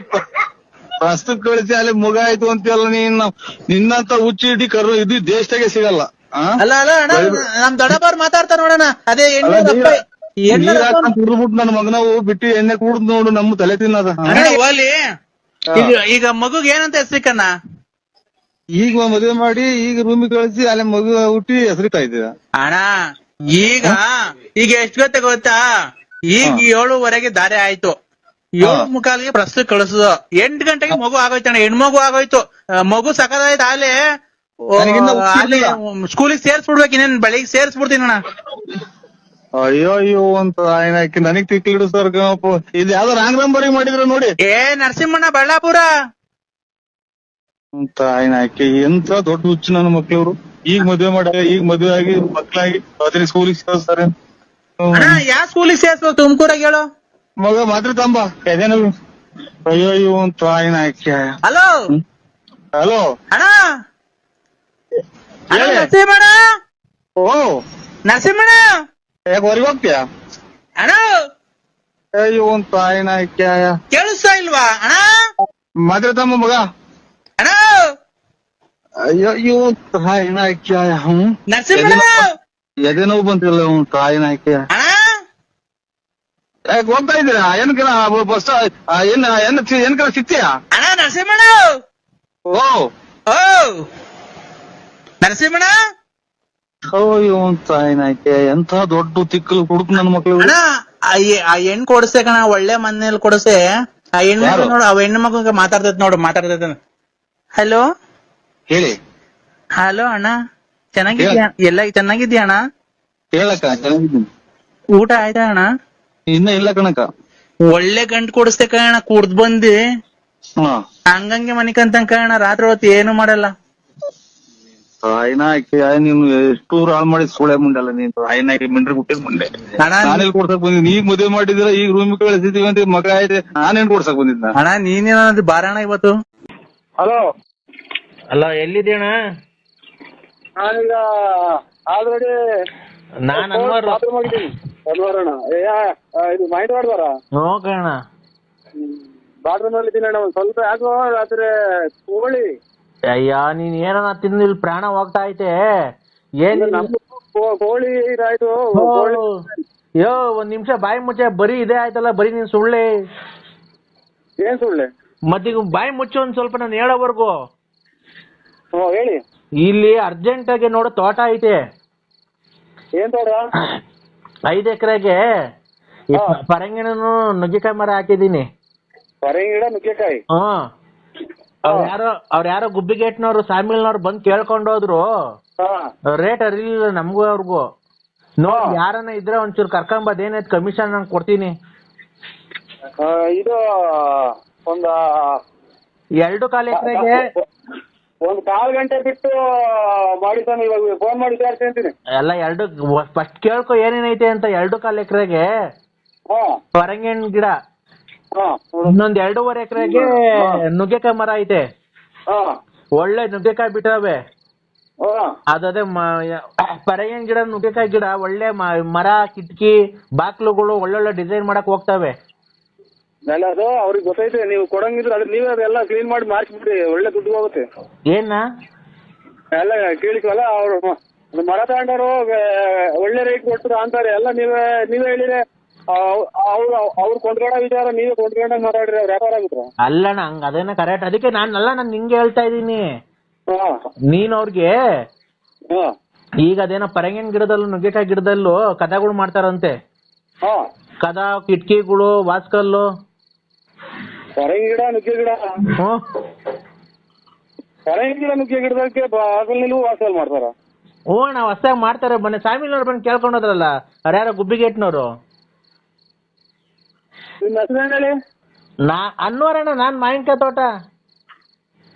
ಪ್ರಸ್ತುತ ಕಳಿಸಿ ಅಲ್ಲಿ ಮಗ ಆಯ್ತು ಅಂತೆಲ್ಲ ನೀನ್ ನಿನ್ನಂತ ಹುಚ್ಚಿಡಿ ಕರು ಇದು ದೇಶದಾಗೆ ಸಿಗಲ್ಲ? ಅಲ್ಲ ಅಲ್ಲ ಅಣ್ಣ ನಮ್ ದೊಡ್ಡಪ್ಪವ್ರು ಮಾತಾಡ್ತಾರ ನೋಡಣ್ಣ. ಅದೇ ಹೆಣ್ಣು ನೀರ- ಹಾಕೊಂಡ್ ನನ್ನ ಮಗನವು ಬಿಟ್ಟು ಎಣ್ಣೆ ಕುಡ್ದ್ ನೋಡು ನಮ್ಮ ತಲೆ ತಿನ್ನದ? ಈಗ ಈಗ ಮಗುಗ್ ಏನಂತ ಹೆಸರಿಕಣ್ಣ? ಈಗ ಮದುವೆ ಮಾಡಿ ಈಗ ರೂಮಿಗೆ ಕಳಿಸಿ ಅಲ್ಲಿ ಮಗು ಹುಟ್ಟಿ ಹೆಸರಿತಾ ಇದ್ದೀರಾ? ಅಣ್ಣ ಈಗ ಈಗ ಎಷ್ಟು ಗೊತ್ತ ಗೊತ್ತಾ? ಈಗ ಏಳುವರೆಗೆ ದಾರಿ ಆಯ್ತು. ಏಳು ಮುಖಾಲಿಗೆ ಪ್ರಸ್ತುತ ಕಳಿಸುದು. ಎಂಟು ಗಂಟೆಗೆ ಮಗು ಆಗೋಯ್ತು ಅಣ್ಣ ಹೆಣ್ಮಗು ಆಗೋಯ್ತು. ಆ, ಮಗು ಸಕದಾಯ್ತು ಅಲ್ಲಿ. ಸ್ಕೂಲಿಗೆ ಸೇರ್ಸ್ಬಿಡ್ಬೇಕು ಇನ್ನೇನ್ ಬೆಳಿಗ್ಗೆ ಸೇರ್ಸ್ಬಿಡ್ತೀನಿ ಅಣ್ಣ. ಅಯ್ಯೋ ಅಯ್ಯೋ ಅಂತ ಆಯ್ನಾಕಿ ನನಗ್ ತಿಕ್ಲಿಡು ಸರ್ ಇದು ಯಾವ್ದೋ ರಾಂಗ್ ನಂಬರ್ ಮಾಡಿದ್ರು ನೋಡಿ. ಏ ನರಸಿಂಹಣ್ಣ ಬಳ್ಳಾಪುರ. ಅಂತ ಆಯ್ನಾಕಿ ಎಂತ ದೊಡ್ಡ ಹುಚ್ಚು ನನ್ನ ಮಕ್ಳವ್ರು. ಈಗ ಮದ್ವೆ ಮಾಡ್ಯಾರ ಈಗ ಮದ್ವೆ ಆಗಿ ಮಕ್ಳಾಗಿ. ಅದ್ರ ಸ್ಕೂಲಿಗೆ ಸೇರ್ಸ್ತಾರೆ ಯಾವ ಸ್ಕೂಲಿಗೆ ಸೇರ್ಸೋ ತುಮಕೂರಾಗ ಹೇಳು. ಮಗ ಮಾತ್ರ ತಂಬ. ಅದೇನು ಅಯ್ಯೋ ಅಯ್ಯೋ ಅಂತ ಆಯ್ನಾಕಿ ಹಲೋ? ಹಲೋ? ಅಣ್ಣ. ನರಸಿಂಹಣ್ಣ? ಓ. ನರಸಿಂಹಣ್ಣ? ಯಾಕೆ ಹೊರಗೆ ಹೋಗ್ತೀಯಾ? ಅಣ್ಣ! ಅಯ್ಯೋ ಒಂದ್ ತಾಯಿನ ಕೇಳಿಸ್ತಾ ಇಲ್ವಾ ಅಣ್ಣ? ಮದ್ರೆ ತಮ್ಮ ಮಗ. ಅಣ್ಣ! ಅಯ್ಯೋ ಅಯ್ಯೋ ತಾಯಿನ ಆಯ್ನಾಕಿ ಹ್ಮ್? ನರಸಿಂಹಣ್ಣ! ಎದೆ ನೋವು ಬಂತಿಲ್ಲ ಅವ್ನ್ ತಾಯಿನ ಅಣ್ಣ! ಯಾಕೆ ಹೋಗ್ತಾ ಇದ್ದೀರಾ? ಏನಕ್ಕೆ ಬಸ್ ಏನ್ ಏನ್ ಏನಕ್ಕೆ ಸಿಗ್ತೀಯಾ? ಅಣ್ಣ ನರಸಿಂಹಣ್ಣ! ಓ. ಓ! ನರಸಿಂಹಣ್ಣ! ಎಂತ ದೊಡ್ಡ ತಿಕ್ಕಲು ಹುಡುಕ್ ನನ್ನ ಮಕ್ಳು? ಅಣ್ಣ ಆ ಎ- ಆ ಹೆಣ್ ಕೊಡ್ಸೆ ಕಣ ಒಳ್ಳೆ ಮನೇಲಿ ಕೊಡ್ಸೆ. ಆ ಹೆಣ್ಮಕ್ಳು ಯಾರು? ನೋಡು ಆ ಹೆಣ್ಣು ಮಕ್ಳು ಮಾತಾಡ್ತೈತ್ ನೋಡು ಮಾತಾಡ್ತೈತ ಹಲೋ ಹೇಳಿ. ಹಲೋ ಅಣ್ಣ ಚೆನ್ನಾಗಿದ್ಯಾ? ಎಲ್ಲ ಚೆನ್ನಾಗಿದ್ಯಾ ಅಣ್ಣ? ಹೇಳಕ್ಕ ಚೆನ್ನಾಗಿದ್ದೀನಿ. ಊಟ ಆಯ್ತಾ ಅಣ್ಣ? ಇನ್ನ ಇಲ್ಲ ಕಣಕ ಒಳ್ಳೆ ಗಂಟ್ ಕೊಡಿಸ್ತೇ ಕಣ ಕುಡ್ದ್ ಬಂದಿ. ಹಾ. ಹಂಗಂಗೆ ಮನಿಕಂತ ಕಣ ರಾತ್ರಿ ಹೊತ್ತು ಏನು ಮಾಡಲ್ಲ. ತಾಯಿನಾಕಿ ನೀನು ಎಷ್ಟು ಹಾಳು ಮಾಡಿ ಸುಳೆ ಮುಂಡಲ್ಲ ನೀನು. ತಾಯಿನಾಕಿ ಮಿಂಡ್ರಿ ಹುಟ್ಟಿದ ಮುಂಡೆ. ಅಣ್ಣ ನಾನೆಲ್ಲಿ ಕೊಡ್ಸಕ್ ಬಂದಿದ್ ನೀ ಮದುವೆ ಮಾಡಿದ್ರ ಈಗ ರೂಮ್ ಕಳಿಸಿದೀವಿ ಅಂತ ಮಗ ಆಯ್ತು ನಾನೇನ್ ಕೊಡ್ಸಕ್ ಬಂದಿದ್ದ ಅಣ್ಣ ನೀನೇನಾದ್ರು ಬಾರಣ ಇವತ್ತು? ಹಲೋ ಅಲ್ಲ ಅಣ್ಣ ನಾನೀಗ ಆಲ್ರೆಡಿ ನಾನ್ ಅನ್ವರ್ ಏ ಆ, ಇದು ಮೈಂಡ್ ಮಾಡ್ದಾರ ನೋಕಣ ಬಾತ್ರೂಮ್ ಅಲ್ಲಿ ಇದ್ದೀನಿ ಅಣ್ಣ ಒಂದ್ ಸ್ವಲ್ಪ ಯಾಕೋ ರಾತ್ರಿ ಕೋಳಿ ಅಯ್ಯ ನೀನ್ ಏನನ ತಿಂದು ಇಲ್ಲಿ ಪ್ರಾಣ ಹೋಗ್ತಾ ಐತೆ? ಏನ್ ಇದು ನಮ್ಮ ಕೋಳಿ ಇದಾಯ್ತು. ಕೋಳಿ ಯೋ ಒಂದ್ ನಿಮಿಷ ಬಾಯಿ ಮುಚ್ಚೆ ಬರೀ ಇದೇ ಆಯ್ತಲ್ಲ ಬರೀ ನೀನ್ ಸುಳ್ಳೆ. ಏನ್ ಸುಳ್ಳೆ? ಮತ್ತೀಗ ಬಾಯಿ ಮುಚ್ಚು ಒಂದ್ ಸ್ವಲ್ಪ ನಾನು ಹೇಳೋವರ್ಗು. ಹ್ಞೂ ಹೇಳಿ. ಇಲ್ಲಿ ಅರ್ಜೆಂಟ್ ಆಗಿ ನೋಡು ತೋಟ ಐತೆ. ಏನ್ ತೋಟ? ಐದ್ ಎಕರೆಗೆ ಪರಂಗಿಣನು ನುಗ್ಗಿಕಾಯಿ ಮರ ಹಾಕಿದೀನಿ ಹೊರಗಿನ ನುಗ್ಗಿಕಾಯಿ? ಹ್ಮ್ ಅವ್ರ ಯಾರೋ ಅವ್ರ ಯಾರೋ ಗುಬ್ಬಿಗೇಟ್ನವ್ರು ಸಾಮಿಲ್ನವ್ರು ಬಂದ್ ಕೇಳ್ಕೊಂಡ್ ಹೋದ್ರು ಹಾ. ರೇಟ್ ಅರಿಲಿಲ್ಲ ನಮಗೂ ಅವ್ರಿಗೂ. ನೋಡಿ ಯಾರನ್ನ ಇದ್ರೆ ಒಂಚೂರು ಕರ್ಕೊಂಬದ್ ಏನಾಯ್ತು ಕಮಿಷನ್ ನಾನು ಕೊಡ್ತೀನಿ. ಆ, ಇದು ಒಂದು ಎರಡು ಕಾಲು ಎಕರೆಗೆ ಒಂದ್ ಕಾಲ್ ಗಂಟೆ ಬಿಟ್ಟು ಮಾಡಿ ಸ್ವಾಮಿ ಇವಾಗ ಫೋನ್ ಮಾಡಿ ವಿಚಾರಿಸಿ ಅಂತೀನಿ. ಎಲ್ಲ ಎರಡು ಫಸ್ಟ್ ಕೇಳ್ಕೊ ಏನೇನೈತೆ ಅಂತ ಎರಡು ಕಾಲು ಎಕರೆಗೆ. ಹಾ. ಪರಂಗಿಹಣ್ಣ್ ಗಿಡ. ಇನ್ನೊಂದ್ ಎರಡೂವರೆ ಎಕರೆಗೆ ನುಗ್ಗೆಕಾಯಿ ಮರ ಐತೆ. ಒಳ್ಳೆ ನುಗ್ಗೆಕಾಯಿ ಬಿಟ್ಟವೆ ಅದೇ ಪರಂಗಿನ ಗಿಡ ನುಗ್ಗೆಕಾಯಿ ಗಿಡ ಒಳ್ಳೆ ಮರ ಕಿಟಕಿ ಬಾಕ್ಲುಗಳು ಒಳ್ಳೊಳ್ಳೆ ಡಿಸೈನ್ ಮಾಡಕ್ ಹೋಗ್ತವೆ. ಅಲ್ಲ ಅದು ಅವ್ರಿಗೆ ಗೊತ್ತೈತೆ ನೀವು ಕೊಡಂಗಿದ್ರೆ ಅದ್ರ ನೀವೇ ಅದೆಲ್ಲ ಕ್ಲೀನ್ ಮಾಡಿ ಮಾಡಿಸ್ಬಿಡಿ ಒಳ್ಳೆ ದುಡ್ಡು ಹೋಗುತ್ತೆ. ಏನ? ಎಲ್ಲ ಕೇಳಿದ್ವಲ್ಲ ಅವ್ರು ಮರ ತಗೊಂಡವ್ರು ಒಳ್ಳೆ ರೇಟ್ ಕೊಡ್ತಾರೆ ಅಂತಾರೆ ಎಲ್ಲ ನೀವೇ ನೀವೇ ಹೇಳಿದ್ರೆ ಅವ್ರು ಅವ್ರು ಕೊಂಡ್ಕೊಳ್ಳೋ ವಿಚಾರ ನೀವೇ ಕೊಂಡ್ಕೊಂಡಾಗ ಮಾತಾಡ್ರಿ ಅವ್ರು ವ್ಯಾಪಾರ ಆಗುತ್ತರ ಅಲ್ಲಣ್ಣ ಹಂಗ ಅದೇನ ಕರೆಕ್ಟ್ ಅದಕ್ಕೆ ನಾನು ಅಲ್ಲ ನಾನು ನಿಂಗೆ ಹೇಳ್ತಾ ಇದೀನಿ ಹಾ. ನೀನ್ ಅವ್ರಿಗೆ ಈಗ ಅದೇನೋ ಪರಂಗಿನ ಗಿಡದಲ್ಲೂ ನುಗ್ಗೆಕಾಯಿ ಗಿಡದಲ್ಲೂ ಕದಗಳು ಮಾಡ್ತಾರಂತೆ. ಹಾ. ಕದ ಕಿಟಕಿಗಳು ವಾಸ್ಕಲ್ಲು. ಪರಂಗಿ ಗಿಡ ನುಗ್ಗೆ ಗಿಡ. ಪರಂಗಿ ಗಿಡ ನುಗ್ಗೆ ಗಿಡದಕ್ಕೆ ಬಾಗಲ್ ವಾಸಲ್ ಮಾಡ್ತಾರ. ಹ್ಞೂ ಅಣ್ಣ ಹೊಸ್ದಾಗಿ ಮಾಡ್ತಾರೆ. ಬನ್ನಿ ಸಾಮಿಲ್ನವ್ರು ಬಂದು ಕೇಳ್ಕೊಂಡೋದ್ರಲ್ಲ ಗುಬ್ಬಿಗೆಟ್ನವ್ರು ಯಾರೋ ಗುಬ್ಬಿಗೇಟ್ನವ್ರು. ನಿಮ್ಮ ಹೆಸರು ಏನ್ ಹೇಳಿ ನಾ ಅನ್ನೋರಣ್ಣ ನಾನ್ ಮಾವಿನಕಾಯಿ ತೋಟ.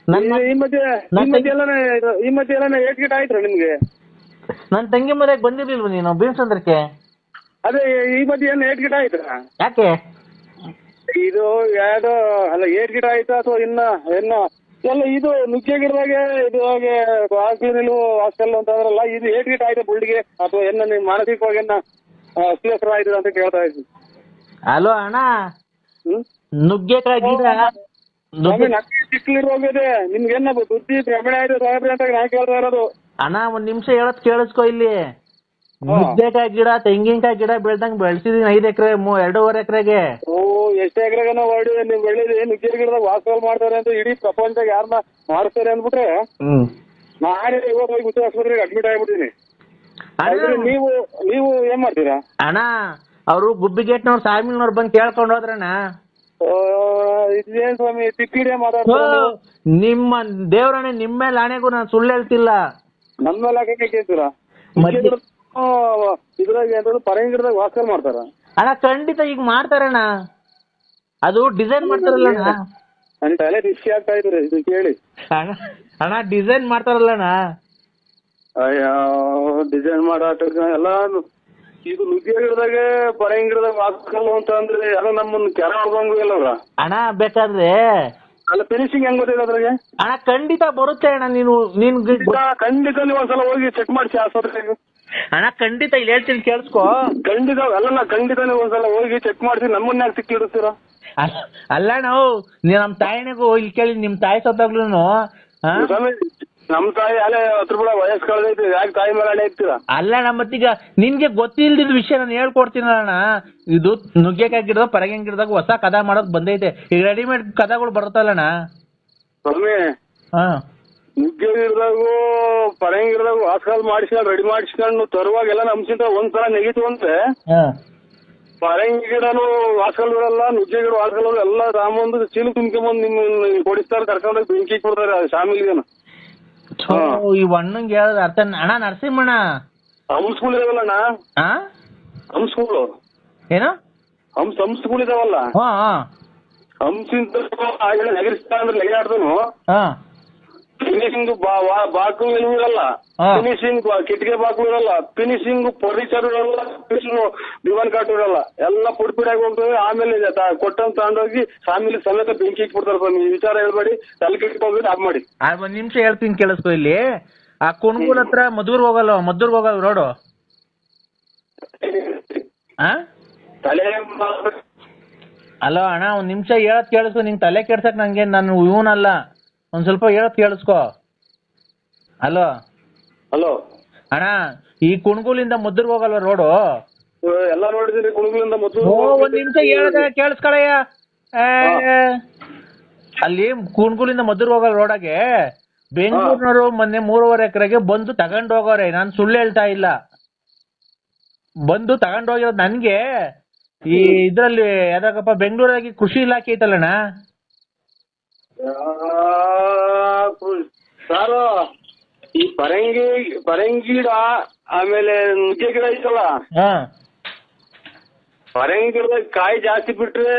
ನನ್ ಈ- ಈ ಮಧ್ಯೆ ಈ ಮಧ್ಯೆ ಈ ಮಧ್ಯೆ ಏಟ್ ಗಿಟ ಆಯ್ತು ನಿಮ್ಗೆ? ನನ್ ತಂಗಿ ಮನೆಗೆ ಬಂದಿರ್ಲಿಲ್ವ ನೀನು ಬೀನ್ಸಂದ್ರಕ್ಕೆ ಅದೇ ಈ ಮಧ್ಯೆ ಏನು ಏಟ್ ಗಿಟ ಆಯ್ತು ಯಾಕೆ? ಇದು ಯಾವ್ದೋ ಅಲ್ಲ ಏಟ್ ಗಿಡ ಆಯ್ತಾ ಅಥವಾ ಇನ್ನ ಇನ್ನ ಎಲ್ಲ ಇದು ನುಗ್ಗೆ ಗಿಡದಾಗೆ ಇದು ಹಾಗೆ ಹಾಸ್ಟೆಲ್ ನಿಲ್ವು ಹಾಸ್ಟೆಲ್ ಅಂತ ಅಂದ್ರಲ್ಲ ಇದು ಏಟ್ ಗಿಟ ಆಯ್ತು ಬುಳ್ಳಿಗೆ ಅಥವಾ ಎನ್ನ ನಿಮ್ ಮಾನಸಿಕವಾಗಿ ಎನ್ನ ಆಯ್ತದ ಅಂತ ಕೇಳ್ತಾ ಇದ್ವಿ ಅಲೋ ಅಣ್ಣ. ನುಗ್ಗೆಕಾಯಿ ಗಿಡ. ನುಗ್ಗೆ ನಮಗೆ ಸಿಕ್ಲಿರೋಗಿದೆ ನಿಮ್ಗೇನ ಬುದ್ಧಿ ಭ್ರಮಣೆ ಆಯ್ತು ಸಾಹೇಬ್ರೆ ಅಂತ ನಾ ಕೇಳ್ತಾ ಇರೋದು. ಅಣ್ಣ ಒಂದ್ ನಿಮಿಷ ಹೇಳೋದ್ ಕೇಳಿಸ್ಕೊ ಇಲ್ಲಿ. ನುಗ್ಗೆಕಾಯಿ ಗಿಡ ತೆಂಗಿನಕಾಯಿ ಗಿಡ ಬೆಳ್ದಂಗ್ ಬೆಳ್ಸಿದೀನಿ ಐದ್ ಎಕರೆ ಎರಡೂವರೆ ಎಕರೆಗೆ. ಓ ಎಷ್ಟು ಎಕರೆಗನ ಹೊಡಿ ನೀವು ಬೆಳೆದಿ ನುಗ್ಗೆ ಗಿಡದಾಗ ವಾಸಲ್ ಮಾಡ್ತಾರೆ ಅಂತ ಇಡೀ ಪ್ರಪಂಚದಾಗ ಯಾರನ್ನ ಮಾಡಿಸ್ತಾರೆ ಅಂದ್ಬಿಟ್ರೆ ಹ್ಮ್. ನಾನೇ ಇವತ್ತು ಹೋಗಿ ಮುಚ್ಚ ಆಸ್ಪತ್ರೆಗೆ ಅಡ್ಮಿಟ್ ಆಗ್ಬಿಟ್ಟಿನಿ ಆದ್ರೆ ನೀವು ನೀವು ಏನ್ ಮಾಡ್ತೀರಾ? ಅಣ್ಣ ಅವರು ಗುಬ್ಬಿಗೇಟ್ನವ್ರು ಸಾಮಿಲ್ನವ್ರು ಬಂದು ಕೇಳ್ಕೊಂಡು ಹೋದ್ರಣ್ಣ ಇದೇನ್ ಸ್ವಾಮಿ ತಿಕ್ಕಿಡೆ ಓ, ನಿಮ್ಮ ದೇವ್ರಣ್ಣ ನಿಮ್ಮ ಮೇಲೆ ಆಣೆಗೂ ನಾನು ಸುಳ್ಳು ಹೇಳ್ತಿಲ್ಲ. ನಮ್ಮ ಮೇಲೆ ಹಾಕಕ್ಕೆ ಕೇಳ್ತೀರಾ? ಮತ್ತೆ? ಇದ್ರಾಗ ಏನಾದ್ರು ಪರಂಗಿ ಗಿಡದಾಗ ಮಾಡ್ತಾರ. ಅಣ್ಣ ಖಂಡಿತ ಈಗ ಮಾಡ್ತಾರಣ್ಣ. ಅದು ಡಿಸೈನ್ ಮಾಡ್ತಾರಲ್ಲಣ್ಣ. ನನ್ ತಲೆ ರಿಸ್ಕಿ ಆಗ್ತಾ ಇದ್ರಿ ಇದು ಕೇಳಿ. ಅಣ್ಣ ಅಣ್ಣ ಡಿಸೈನ್ ಮಾಡ್ತಾರಲ್ಲಣ್ಣ. ಅಯ್ಯೋ ಡಿಸೈನ್ ಮಾಡಾಟ ಎಲ್ಲ ಇದು ನುಗ್ಗೆ ಗಿಡದಾಗೆ ಪರಂಗಿ ಗಿಡದಾಗ ವಾಸಲ್ ಅಂತ ಅಂದ್ರೆ ಎಲ್ಲ ನಮ್ಮನ್ನ ಕೆರ ಹೊಡ್ದಂಗು ಎಲ್ಲವ್ರ ಅಣ್ಣ ಬೇಕಾದ್ರೆ ಅಲ್ಲ ಫಿನಿಶಿಂಗ್ ಹೆಂಗ್ ಗೊತ್ತಿದೆ ಅದ್ರಾಗೆ? ಅಣ್ಣ ಖಂಡಿತ ಬರುತ್ತೆ ಅಣ್ಣ ನೀನು ನೀನ್ ಖಂಡಿತ ನೀವು ಒಂದ್ಸಲ ಹೋಗಿ ಚೆಕ್ ಮಾಡಿಸಿ ಆಸ್ಪತ್ರೆಗೆ. ಅಣ್ಣ ಖಂಡಿತ ಇಲ್ಲಿ ಹೇಳ್ತೀನಿ ಕೇಳಿಸ್ಕೋ. ಖಂಡಿತ ಅಲ್ಲಲ್ಲ ಖಂಡಿತ ನೀವು ಒಂದ್ಸಲ ಹೋಗಿ ಚೆಕ್ ಮಾಡಿಸಿ ನಮ್ಮನ್ನ ಯಾಕೆ ಸಿಕ್ಕಿಡ್ತೀರಾ ಅಲ್ಲ- ನಾವು ನಮ್ ತಾಯಿನಿಗೂ ಇಲ್ಲಿ ಕೇಳಿ ನಿಮ್ ತಾಯಿ ಸತ್ತಾಗ್ಲೂ ಸ್ವಾಮಿ ನಮ್ ತಾಯಿ ಅಲ್ಲೇ ಹತ್ರ ಬಿಡ ವಯಸ್ಸು ಕಳೆದೈತಿ ಯಾಕೆ ತಾಯಿ ಮೇಲೆ ಇರ್ತೀರಾ? ಅಲ್ಲ ನಮ್ಮ ಮತ್ತೀಗ ನಿನ್ಗೆ ಗೊತ್ತಿಲ್ದಿದ್ ವಿಷಯ ನಾನು ಹೇಳ್ಕೊಡ್ತೀನಣ್ಣ ಇದು ನುಗ್ಗೆಕಾಯಿ ಗಿಡದ ಪರಗಿನ ಗಿಡದಾಗ ಹೊಸ ಕದ ಮಾಡೋದ್ ಬಂದೈತೆ. ಈಗ ರೆಡಿಮೇಡ್ ಕದಗಳು ಬರುತ್ತಲ್ಲಣ್ಣ ಸ್ವಾಮಿ ಹಾ. ನುಗ್ಗೆ ಗಿಡದಾಗು ಪರಂಗಿ ಗಿಡದಾಗು ವಾಸ್ಕಾಲ್ ಮಾಡಿಸ್ಕೊಂಡು ರೆಡಿ ಮಾಡಿಸ್ಕೊಂಡು ತರುವಾಗ ಎಲ್ಲ ನಮ್ಸಿಂದ ಒಂದ್ಸಲ ನೆಗಿತು ಅಂದ್ರೆ ಹಾ. ಪರಂಗಿ ಗಿಡನು ವಾಸ್ಕಲ್ ಬಿಡಲ್ಲ ನುಗ್ಗೆ ಗಿಡ ವಾಸ್ಕಲ್ ಎಲ್ಲ ರಾಮೊಂದು ಚೀಲ ತುಂಬ್ಕೊಂಬಂದು ನಿಮ್ ಕೊಡಿಸ್ತಾರೆ ಕರ್ಕೊಂಡೋಗಿ ಬೆಂಕಿ ಕೊಡ್ತಾರೆ ಶಾಮಿಲ್ಗೇನು ಥೋ, ಈ ಅಣ್ಣಂಗೆ ಹೇಳಿದ್ರೆ ಅರ್ಥ ಅಣ್ಣ ನರಸಿಂಹಣ್ಣ. ಹಂಸ್ಗಳು ಇದಾವಲ್ಲಣ್ಣ. ಹಾ ಸ್ಕೂಲ್ ಏನು? ಹಂಸ ಸ್ಕೂಲ್ ಇದಾವಲ್ಲ. ಹಾ ಹಾ. ಹಂಸಿಂದ ನೆಗರಿಸ್ತಾ ಅಂದ್ರೆ ನೆಗೆಯಾಡ್ದನು ಹಾ. ಫಿನಿಶಿಂಗ್ ಬಾಕು ಇರಲ್ಲ. ಫಿನಿಶಿಂಗ್ ಕಿಟಕಿ ಬಾಕ್ಲು ಇರಲ್ಲ ಫಿನಿಶಿಂಗ್ ಫರ್ನಿಚರ್ ಇರಲ್ಲ ದಿವಾನ್ ಕಾಟು ಇರಲ್ಲ. ಎಲ್ಲ ಪುಡಿ ಪುಡಿಯಾಗಿ ಹೋಗ್ತವೆ ಆಮೇಲೆ ಕೊಟ್ಟಂತ ತಗೊಂಡೋಗಿ ಫ್ಯಾಮಿಲಿ ಸಮೇತ ಬೆಂಕಿ ಇಟ್ಬಿಡ್ತಾರೆ ಸ್ವಾಮಿ. ವಿಚಾರ ಹೇಳ್ಬೇಡಿ ತಲೆ ಕೆಟ್ಕೋಗ್ಬಿಟ್ಟು ಆಗ ಮಾಡಿ. ಒಂದ್ ನಿಮಿಷ ಹೇಳ್ತೀನಿ ಕೇಳಿಸ್ಕೊ ಇಲ್ಲಿ. ಆ ಕುಣಗುಲ್ ಹತ್ರ ಮದ್ದೂರ್ ಹೋಗಲ್ಲ ಮದ್ದೂರ್ ಹೋಗಲ್ಲ ರೋಡು? ಅಲೋ ಅಣ್ಣ ಒಂದ್ ನಿಮಿಷ ಹೇಳತ್ ಕೇಳಿಸ್ಕೊ. ನಿಂಗ್ ತಲೆ ಕೆಡ್ಸಕ್ ನಂಗೆ ನಾನು ಇವನಲ್ಲ. ಒಂದ್ ಸ್ವಲ್ಪ ಹೇಳತ್ ಕೇಳಿಸ್ಕೊ. Hello hello. ಅಣ್ಣ ಈ ಕುಣಗುಲಿಂದ ಮುದ್ರ ಹೋಗಲ್ವ ರೋಡು ಎಲ್ಲ ನೋಡಿದಿರಿ ಕುಣಗುಲಿಂದ ಮುದ್ರ ಓ ಒಂದ್ ನಿಮಿಷ ಹೇಳದ ಕೇಳಿಸ್ಕೊಳಯ್ಯ. ಅಲ್ಲಿ ಕುಣಗುಲಿಂದ ಮದ್ದೂರ್ ಹೋಗಲ್ ರೋಡಾಗೆ ಬೆಂಗಳೂರಿನವರು ಮೊನ್ನೆ ಮೂರುವರೆ ಎಕರೆಗೆ ಬಂದು ತಗೊಂಡ್ ಹೋಗೋರೆ ನಾನ್ ಸುಳ್ಳು ಹೇಳ್ತಾ ಇಲ್ಲ. ಬಂದು ತಗೊಂಡ್ ಹೋಗಿರೋದು ನನ್ಗೆ. ಈ ಇದ್ರಲ್ಲಿ ಯಾವ್ದಾಗಪ್ಪ ಬೆಂಗಳೂರಾಗಿ ಕೃಷಿ ಇಲಾಖೆ ಐತಲ್ಲಣ್ಣ? ಸರ್. ಈ ಪರಂಗಿ ಪರಂಗಿ ಗಿಡ ಆಮೇಲೆ ನುಗ್ಗೆ ಗಿಡ ಐತಲ್ಲ? ಹಾ. ಪರಂಗಿ ಗಿಡದಾಗ ಕಾಯಿ ಜಾಸ್ತಿ ಬಿಟ್ರೆ